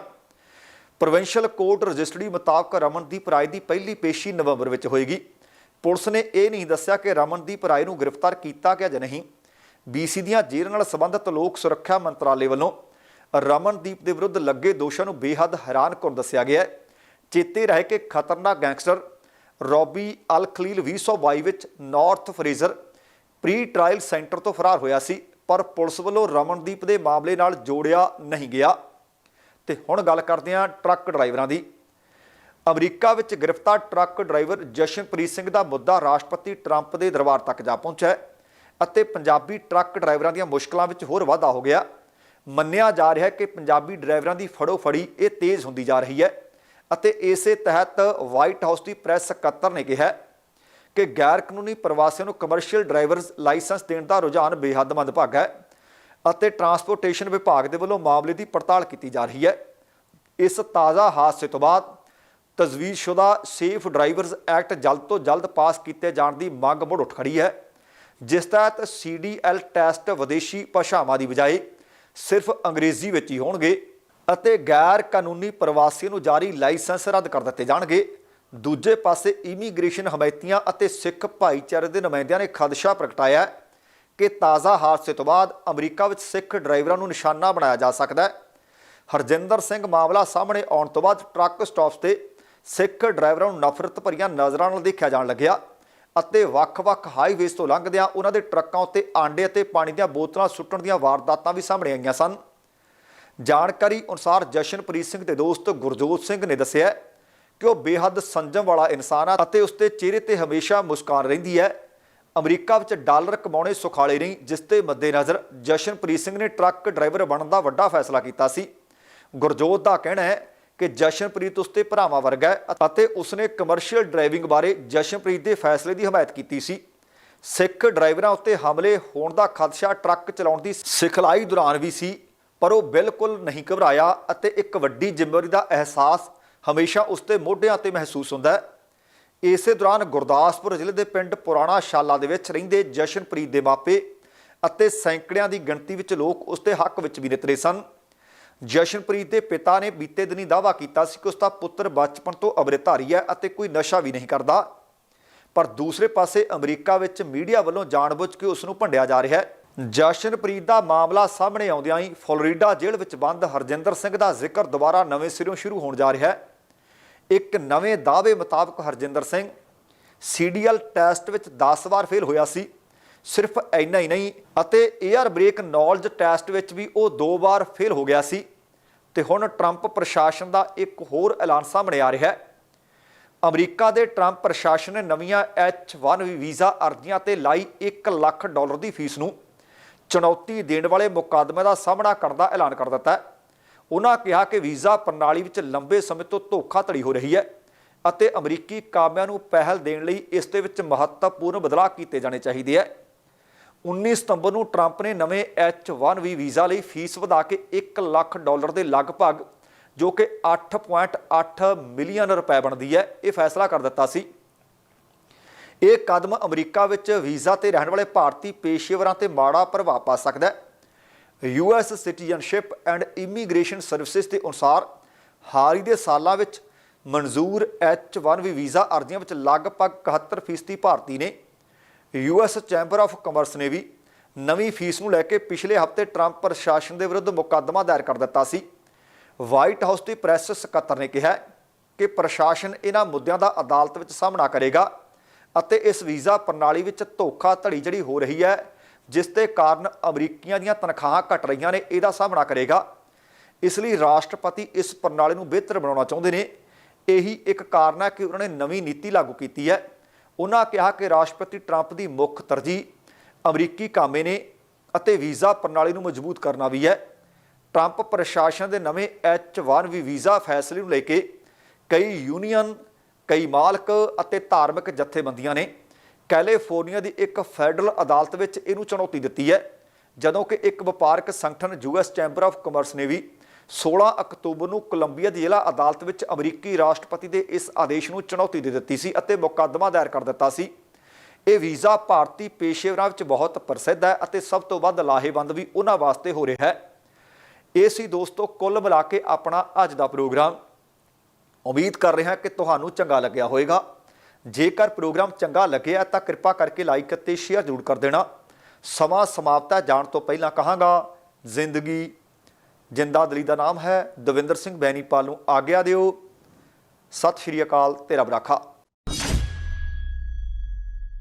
ਪ੍ਰੋਵਿੰਸ਼ੀਅਲ ਕੋਰਟ ਰਜਿਸਟਰੀ ਮੁਤਾਬਕ ਰਮਨਦੀਪ ਰਾਏ ਦੀ ਪਹਿਲੀ ਪੇਸ਼ੀ ਨਵੰਬਰ ਵਿੱਚ ਹੋਏਗੀ। ਪੁਲਿਸ ਨੇ ਇਹ ਨਹੀਂ ਦੱਸਿਆ ਕਿ ਰਮਨਦੀਪ ਰਾਏ ਨੂੰ ਗ੍ਰਿਫਤਾਰ ਕੀਤਾ ਗਿਆ ਜਾਂ ਨਹੀਂ। ਬੀਸੀ ਦੀਆਂ ਜੇਲ੍ਹ ਨਾਲ ਸੰਬੰਧਿਤ ਲੋਕ ਸੁਰੱਖਿਆ ਮੰਤਰਾਲੇ ਵੱਲੋਂ ਰਮਨਦੀਪ ਦੇ ਵਿਰੁੱਧ ਲੱਗੇ ਦੋਸ਼ਾਂ ਨੂੰ ਬੇਹੱਦ ਹੈਰਾਨ ਕਰ ਦੱਸਿਆ ਗਿਆ ਹੈ। ਚੇਤੇ ਰਹੇ ਕਿ ਖਤਰਨਾਕ ਗੈਂਗਸਟਰ ਰੌਬੀ ਅਲ ਖਲੀਲ 2022 ਵਿੱਚ North Fraser pre trial centre ਤੋਂ ਫਰਾਰ ਹੋਇਆ ਸੀ, ਪਰ ਪੁਲਿਸ ਵੱਲੋਂ ਰਮਨਦੀਪ ਦੇ ਮਾਮਲੇ ਨਾਲ ਜੋੜਿਆ ਨਹੀਂ ਗਿਆ। ਤੇ ਹੁਣ ਗੱਲ ਕਰਦੇ ਹਾਂ ਟਰੱਕ ਡਰਾਈਵਰਾਂ ਦੀ। ਅਮਰੀਕਾ ਵਿੱਚ ਗ੍ਰਿਫਤਾਰ ਟਰੱਕ ਡਰਾਈਵਰ ਜਸ਼ਨਪ੍ਰੀਤ ਸਿੰਘ ਦਾ ਮੁੱਦਾ ਰਾਸ਼ਟਰਪਤੀ ਟਰੰਪ ਦੇ ਦਰਬਾਰ ਤੱਕ ਜਾ ਪਹੁੰਚਿਆ ਅਤੇ ਪੰਜਾਬੀ ਟਰੱਕ ਡਰਾਈਵਰਾਂ ਦੀਆਂ ਮੁਸ਼ਕਲਾਂ ਵਿੱਚ ਹੋਰ ਵਾਧਾ ਹੋ ਗਿਆ। ਮੰਨਿਆ ਜਾ ਰਿਹਾ ਹੈ ਕਿ ਪੰਜਾਬੀ ਡਰਾਈਵਰਾਂ ਦੀ ਫੜੋ ਫੜੀ ਇਹ ਤੇਜ਼ ਹੁੰਦੀ ਜਾ ਰਹੀ ਹੈ ਅਤੇ ਇਸੇ ਤਹਿਤ ਵਾਈਟ ਹਾਊਸ ਦੀ ਪ੍ਰੈਸ ਸਕੱਤਰ ਨੇ ਕਿਹਾ ਕਿ ਗੈਰ ਕਾਨੂੰਨੀ ਪ੍ਰਵਾਸੀਆਂ ਨੂੰ ਕਮਰਸ਼ੀਅਲ ਡਰਾਈਵਰਸ ਲਾਇਸੈਂਸ ਦੇਣ ਦਾ ਰੁਝਾਨ ਬੇਹੱਦ ਮੰਦਭਾਗਾ ਹੈ ਅਤੇ ਟਰਾਂਸਪੋਰਟੇਸ਼ਨ ਵਿਭਾਗ ਦੇ ਵੱਲੋਂ ਮਾਮਲੇ ਦੀ ਪੜਤਾਲ ਕੀਤੀ ਜਾ ਰਹੀ ਹੈ। ਇਸ ਤਾਜ਼ਾ ਹਾਦਸੇ ਤੋਂ ਬਾਅਦ ਤਜਵੀਜ਼ਸ਼ੁਦਾ ਸੇਫ ਡਰਾਈਵਰਸ ਐਕਟ ਜਲਦ ਤੋਂ ਜਲਦ ਪਾਸ ਕੀਤੇ ਜਾਣ ਦੀ ਮੰਗ ਮੁੜ ਉੱਠ ਖੜੀ ਹੈ, ਜਿਸ ਤਹਿਤ ਸੀਡੀਐਲ ਟੈਸਟ ਵਿਦੇਸ਼ੀ ਭਾਸ਼ਾਵਾਂ ਦੀ ਬਜਾਏ ਸਿਰਫ ਅੰਗਰੇਜ਼ੀ ਵਿੱਚ ਹੀ ਹੋਣਗੇ ਅਤੇ ਗੈਰ ਕਾਨੂੰਨੀ ਪ੍ਰਵਾਸੀਆਂ ਨੂੰ ਜਾਰੀ ਲਾਇਸੈਂਸ ਰੱਦ ਕਰ ਦਿੱਤੇ ਜਾਣਗੇ। ਦੂਜੇ ਪਾਸੇ ਇਮੀਗ੍ਰੇਸ਼ਨ ਹਮਾਇਤੀਆਂ ਅਤੇ ਸਿੱਖ ਭਾਈਚਾਰੇ ਦੇ ਨੁਮਾਇੰਦਿਆਂ ਨੇ ਖਦਸ਼ਾ ਪ੍ਰਗਟਾਇਆ ਕਿ ਤਾਜ਼ਾ ਹਾਦਸੇ ਤੋਂ ਬਾਅਦ ਅਮਰੀਕਾ ਵਿੱਚ ਸਿੱਖ ਡਰਾਈਵਰਾਂ ਨੂੰ ਨਿਸ਼ਾਨਾ ਬਣਾਇਆ ਜਾ ਸਕਦਾ ਹੈ। ਹਰਜਿੰਦਰ ਸਿੰਘ ਮਾਮਲਾ ਸਾਹਮਣੇ ਆਉਣ ਤੋਂ ਬਾਅਦ ਟਰੱਕ ਸਟਾਪਸ ਤੇ ਸਿੱਖ ਡਰਾਈਵਰਾਂ ਨੂੰ ਨਫ਼ਰਤ ਭਰੀਆਂ ਨਜ਼ਰਾਂ ਨਾਲ ਦੇਖਿਆ ਜਾਣ ਲੱਗਿਆ ਅਤੇ ਵੱਖ-ਵੱਖ ਹਾਈਵੇਜ਼ ਤੋਂ ਲੰਘਦਿਆਂ ਉਹਨਾਂ ਦੇ ਟਰੱਕਾਂ ਉੱਤੇ ਆਂਡੇ ਅਤੇ ਪਾਣੀ ਦੀਆਂ ਬੋਤਲਾਂ ਸੁੱਟਣ ਦੀਆਂ ਵਾਰਦਾਤਾਂ ਵੀ ਸਾਹਮਣੇ ਆਈਆਂ ਸਨ। ਜਾਣਕਾਰੀ ਅਨੁਸਾਰ ਜਸ਼ਨਪ੍ਰੀਤ ਸਿੰਘ ਦੇ ਦੋਸਤ ਗੁਰਜੋਤ ਸਿੰਘ ਨੇ ਦੱਸਿਆ ਕਿ ਉਹ ਬੇਹੱਦ ਸੰਜਮ ਵਾਲਾ ਇਨਸਾਨ ਆ ਅਤੇ ਉਸਦੇ ਚਿਹਰੇ ਤੇ ਹਮੇਸ਼ਾ ਮੁਸਕਾਨ ਰਹਿੰਦੀ ਹੈ। ਅਮਰੀਕਾ ਵਿੱਚ ਡਾਲਰ ਕਮਾਉਣੇ ਸੁਖਾਲੇ ਨਹੀਂ, ਜਿਸ ਤੇ ਮੱਦੇਨਜ਼ਰ ਜਸ਼ਨਪ੍ਰੀਤ ਸਿੰਘ ਨੇ ਟਰੱਕ ਡਰਾਈਵਰ ਬਣਨ ਦਾ ਵੱਡਾ ਫੈਸਲਾ ਕੀਤਾ ਸੀ। ਗੁਰਜੋਤ ਦਾ ਕਹਿਣਾ ਹੈ ਕਿ ਜਸ਼ਨਪ੍ਰੀਤ ਉਸਤੇ ਭਰਾਵਾਂ ਵਰਗਾ ਹੈ ਅਤੇ ਉਸਨੇ ਕਮਰਸ਼ੀਅਲ ਡਰਾਈਵਿੰਗ ਬਾਰੇ ਜਸ਼ਨਪ੍ਰੀਤ ਦੇ ਫੈਸਲੇ ਦੀ ਹਮਾਇਤ ਕੀਤੀ ਸੀ। ਸਿੱਖ ਡਰਾਈਵਰਾਂ ਉੱਤੇ ਹਮਲੇ ਹੋਣ ਦਾ ਖਦਸ਼ਾ ਟਰੱਕ ਚਲਾਉਣ ਦੀ ਸਿਖਲਾਈ ਦੌਰਾਨ ਵੀ ਸੀ, ਪਰ ਉਹ ਬਿਲਕੁਲ ਨਹੀਂ ਘਬਰਾਇਆ ਅਤੇ ਇੱਕ ਵੱਡੀ ਜ਼ਿੰਮੇਵਾਰੀ ਦਾ ਅਹਿਸਾਸ ਹਮੇਸ਼ਾ ਉਸਦੇ ਮੋਢਿਆਂ ਤੇ ਮਹਿਸੂਸ ਹੁੰਦਾ ਹੈ। ਇਸੇ ਦੌਰਾਨ ਗੁਰਦਾਸਪੁਰ ਜ਼ਿਲ੍ਹੇ ਦੇ ਪਿੰਡ ਪੁਰਾਣਾ ਸ਼ਾਲਾ ਦੇ ਵਿੱਚ ਰਹਿੰਦੇ ਜਸ਼ਨਪ੍ਰੀਤ ਦੇ ਮਾਪੇ ਅਤੇ ਸੈਂਕੜਿਆਂ ਦੀ ਗਿਣਤੀ ਵਿੱਚ ਲੋਕ ਉਸ ਦੇ ਹੱਕ ਵਿੱਚ ਵੀ ਨਿਤਰੇ ਸਨ। ਜਸ਼ਨਪ੍ਰੀਤ ਦੇ ਪਿਤਾ ਨੇ ਬੀਤੇ ਦਿਨੀ ਦਾਅਵਾ ਕੀਤਾ ਸੀ ਕਿ ਉਸ ਦਾ ਪੁੱਤਰ ਬਚਪਨ ਤੋਂ ਅਬਰੇਧਾਰੀ ਹੈ ਅਤੇ ਕੋਈ ਨਸ਼ਾ ਵੀ ਨਹੀਂ ਕਰਦਾ। ਪਰ ਦੂਸਰੇ ਪਾਸੇ ਅਮਰੀਕਾ ਵਿੱਚ ਮੀਡੀਆ ਵੱਲੋਂ ਜਾਣਬੁੱਝ ਕੇ ਉਸ ਨੂੰ ਭੰਡਿਆ ਜਾ ਰਿਹਾ ਹੈ। ਜਸ਼ਨਪ੍ਰੀਤ ਦਾ ਮਾਮਲਾ ਸਾਹਮਣੇ ਆਉਂਦਿਆਂ ਹੀ ਫਲੋਰੀਡਾ ਜੇਲ੍ਹ ਵਿੱਚ ਬੰਦ ਹਰਜਿੰਦਰ ਸਿੰਘ ਦਾ ਜ਼ਿਕਰ ਦੁਬਾਰਾ ਨਵੇਂ ਸਿਰੋਂ ਸ਼ੁਰੂ ਹੋਣ ਜਾ ਰਿਹਾ ਹੈ। ਇੱਕ ਨਵੇਂ ਦਾਅਵੇ ਮੁਤਾਬਕ ਹਰਜਿੰਦਰ ਸਿੰਘ ਸੀਡੀਐਲ ਟੈਸਟ ਵਿੱਚ 10 ਵਾਰ ਫੇਲ ਹੋਇਆ ਸੀ। ਸਿਰਫ ਇੰਨਾ ਹੀ ਨਹੀਂ ਅਤੇ 에ਅਰ ਬ੍ਰੇਕ ਨੌਲੇਜ ਟੈਸਟ ਵਿੱਚ ਵੀ ਉਹ ਦੋ ਵਾਰ ਫੇਲ ਹੋ ਗਿਆ ਸੀ। ਤੇ ਹੁਣ ਟਰੰਪ ਪ੍ਰਸ਼ਾਸਨ ਦਾ ਇੱਕ ਹੋਰ ਐਲਾਨ ਸਾਹਮਣੇ ਆ ਰਿਹਾ ਹੈ। ਅਮਰੀਕਾ ਦੇ ਟਰੰਪ ਪ੍ਰਸ਼ਾਸਨ ਨੇ ਨਵੀਆਂ H1 ਵੀਜ਼ਾ ਅਰਜ਼ੀਆਂ ਤੇ ਲਾਈ 1 ਲੱਖ ਡਾਲਰ ਦੀ ਫੀਸ ਨੂੰ ਚੁਣੌਤੀ ਦੇਣ ਵਾਲੇ ਮੁਕੱਦਮੇ ਦਾ ਸਾਹਮਣਾ ਕਰਨ ਦਾ ਐਲਾਨ ਕਰ ਦਿੱਤਾ ਹੈ। ਉਹਨਾਂ ਕਿਹਾ ਕਿ ਵੀਜ਼ਾ ਪ੍ਰਣਾਲੀ ਵਿੱਚ ਲੰਬੇ ਸਮੇਂ ਤੋਂ ਧੋਖਾਧੜੀ ਹੋ ਰਹੀ ਹੈ ਅਤੇ ਅਮਰੀਕੀ ਕਾਮਿਆਂ ਨੂੰ ਪਹਿਲ ਦੇਣ ਲਈ ਇਸ ਦੇ ਵਿੱਚ ਮਹੱਤਵਪੂਰਨ ਬਦਲਾਅ ਕੀਤੇ ਜਾਣੇ ਚਾਹੀਦੇ ਹੈ। 19 ਸਤੰਬਰ ਨੂੰ ਟਰੰਪ ਨੇ ਨਵੇਂ H1B ਵੀਜ਼ਾ ਲਈ ਫੀਸ ਵਧਾ ਕੇ 1 ਲੱਖ ਡਾਲਰ ਦੇ ਲਗਭਗ ਜੋ ਕਿ 8.8 ਮਿਲੀਅਨ ਰੁਪਏ ਬਣਦੀ ਹੈ, ਇਹ ਫੈਸਲਾ ਕਰ ਦਿੱਤਾ ਸੀ। ਇਹ ਕਦਮ ਅਮਰੀਕਾ ਵਿੱਚ ਵੀਜ਼ਾ ਤੇ ਰਹਿਣ ਵਾਲੇ ਭਾਰਤੀ ਪੇਸ਼ੇਵਰਾਂ ਤੇ ਮਾੜਾ ਪ੍ਰਭਾਵ ਪਾ ਸਕਦਾ ਹੈ। US citizenship and immigration services ਦੇ ਅਨੁਸਾਰ ਹਾਲ ਹੀ ਦੇ ਸਾਲਾਂ ਵਿੱਚ ਮਨਜ਼ੂਰ H1B ਵੀਜ਼ਾ ਅਰਜ਼ੀਆਂ ਵਿੱਚ ਲਗਭਗ 71% ਭਾਰਤੀ ਨੇ ਯੂਐਸ ਚੈਂਬਰ ਆਫ ਕਮਰਸ ਨੇ ਵੀ ਨਵੀਂ ਫੀਸ ਨੂੰ ਲੈ ਕੇ ਪਿਛਲੇ ਹਫ਼ਤੇ ਟਰੰਪ ਪ੍ਰਸ਼ਾਸਨ ਦੇ ਵਿਰੁੱਧ ਮੁਕੱਦਮਾ ਦਾਇਰ ਕਰ ਦਿੱਤਾ ਸੀ। ਵਾਈਟ ਹਾਊਸ ਦੀ ਪ੍ਰੈਸ ਸਕੱਤਰ ਨੇ ਕਿਹਾ ਕਿ ਪ੍ਰਸ਼ਾਸਨ ਇਹਨਾਂ ਮੁੱਦਿਆਂ ਦਾ ਅਦਾਲਤ ਵਿੱਚ ਸਾਹਮਣਾ ਕਰੇਗਾ ਅਤੇ ਇਸ ਵੀਜ਼ਾ ਪ੍ਰਣਾਲੀ ਵਿੱਚ ਧੋਖਾਧੜੀ ਜਿਹੜੀ ਹੋ ਰਹੀ ਹੈ ਜਿਸ ਦੇ ਕਾਰਨ ਅਮਰੀਕੀਆਂ ਦੀਆਂ ਤਨਖਾਹਾਂ ਘਟ ਰਹੀਆਂ ਨੇ, ਇਹਦਾ ਸਾਹਮਣਾ ਕਰੇਗਾ। ਇਸ ਲਈ ਰਾਸ਼ਟਰਪਤੀ ਇਸ ਪ੍ਰਣਾਲੀ ਨੂੰ ਬਿਹਤਰ ਬਣਾਉਣਾ ਚਾਹੁੰਦੇ ਨੇ। ਇਹੀ ਇੱਕ ਕਾਰਨ ਹੈ ਕਿ ਉਹਨਾਂ ਨੇ ਨਵੀਂ ਨੀਤੀ ਲਾਗੂ ਕੀਤੀ ਹੈ। ਉਹਨਾਂ ਕਿਹਾ ਕਿ ਰਾਸ਼ਟਰਪਤੀ ਟਰੰਪ ਦੀ ਮੁੱਖ ਤਰਜੀਹ ਅਮਰੀਕੀ ਕਾਮੇ ਨੇ ਅਤੇ ਵੀਜ਼ਾ ਪ੍ਰਣਾਲੀ ਨੂੰ ਮਜ਼ਬੂਤ ਕਰਨਾ ਵੀ ਹੈ। ਟਰੰਪ ਪ੍ਰਸ਼ਾਸਨ ਦੇ ਨਵੇਂ H1B ਵੀਜ਼ਾ ਫੈਸਲੇ ਨੂੰ ਲੈ ਕੇ ਕਈ ਯੂਨੀਅਨ, ਕਈ ਮਾਲਕ ਅਤੇ ਧਾਰਮਿਕ ਜਥੇਬੰਦੀਆਂ ਨੇ ਕੈਲੀਫੋਰਨੀਆ ਦੀ ਇੱਕ ਫੈਡਰਲ ਅਦਾਲਤ ਵਿੱਚ ਇਹਨੂੰ ਚੁਣੌਤੀ ਦਿੱਤੀ ਹੈ, ਜਦੋਂ ਕਿ ਇੱਕ ਵਪਾਰਕ ਸੰਗਠਨ ਯੂਐਸ ਚੈਂਬਰ ਆਫ ਕਮਰਸ ਨੇ ਵੀ 16 ਅਕਤੂਬਰ ਨੂੰ ਕੋਲੰਬੀਆ ਦੀ ਜ਼ਿਲ੍ਹਾ ਅਦਾਲਤ ਵਿੱਚ ਅਮਰੀਕੀ ਰਾਸ਼ਟਰਪਤੀ ਦੇ ਇਸ ਆਦੇਸ਼ ਨੂੰ ਚੁਣੌਤੀ ਦੇ ਦਿੱਤੀ ਸੀ ਅਤੇ ਮੁਕੱਦਮਾ ਦਾਇਰ ਕਰ ਦਿੱਤਾ ਸੀ। ਇਹ ਵੀਜ਼ਾ ਭਾਰਤੀ ਪੇਸ਼ੇਵਰਾਂ ਵਿੱਚ ਬਹੁਤ ਪ੍ਰਸਿੱਧ ਹੈ ਅਤੇ ਸਭ ਤੋਂ ਵੱਧ ਲਾਹੇਵੰਦ ਵੀ ਉਹਨਾਂ ਵਾਸਤੇ ਹੋ ਰਿਹਾ ਹੈ। ਇਹ ਸੀ ਦੋਸਤੋ, ਕੁੱਲ ਮਿਲਾ ਕੇ ਆਪਣਾ ਅੱਜ ਦਾ ਪ੍ਰੋਗਰਾਮ। ਉਮੀਦ ਕਰ ਰਿਹਾ ਕਿ ਤੁਹਾਨੂੰ ਚੰਗਾ ਲੱਗਿਆ ਹੋਵੇਗਾ। ਜੇਕਰ ਪ੍ਰੋਗਰਾਮ ਚੰਗਾ ਲੱਗਿਆ ਤਾਂ ਕਿਰਪਾ ਕਰਕੇ ਲਾਈਕ ਅਤੇ ਸ਼ੇਅਰ ਜ਼ਰੂਰ ਕਰ ਦੇਣਾ। ਸਮਾਂ ਸਮਾਪਤਾ ਜਾਣ ਤੋਂ ਪਹਿਲਾਂ ਕਹਾਂਗਾ, ਜ਼ਿੰਦਗੀ ਜਿੰਦਾ ਦਲੀ ਦਾ ਨਾਮ ਹੈ। ਦਵਿੰਦਰ ਸਿੰਘ ਬੈਨੀਪਾਲ ਨੂੰ ਆਗਿਆ ਦਿਓ। ਸਤਿ ਸ਼੍ਰੀ ਅਕਾਲ ਤੇਰਾ ਬਰਾਖਾ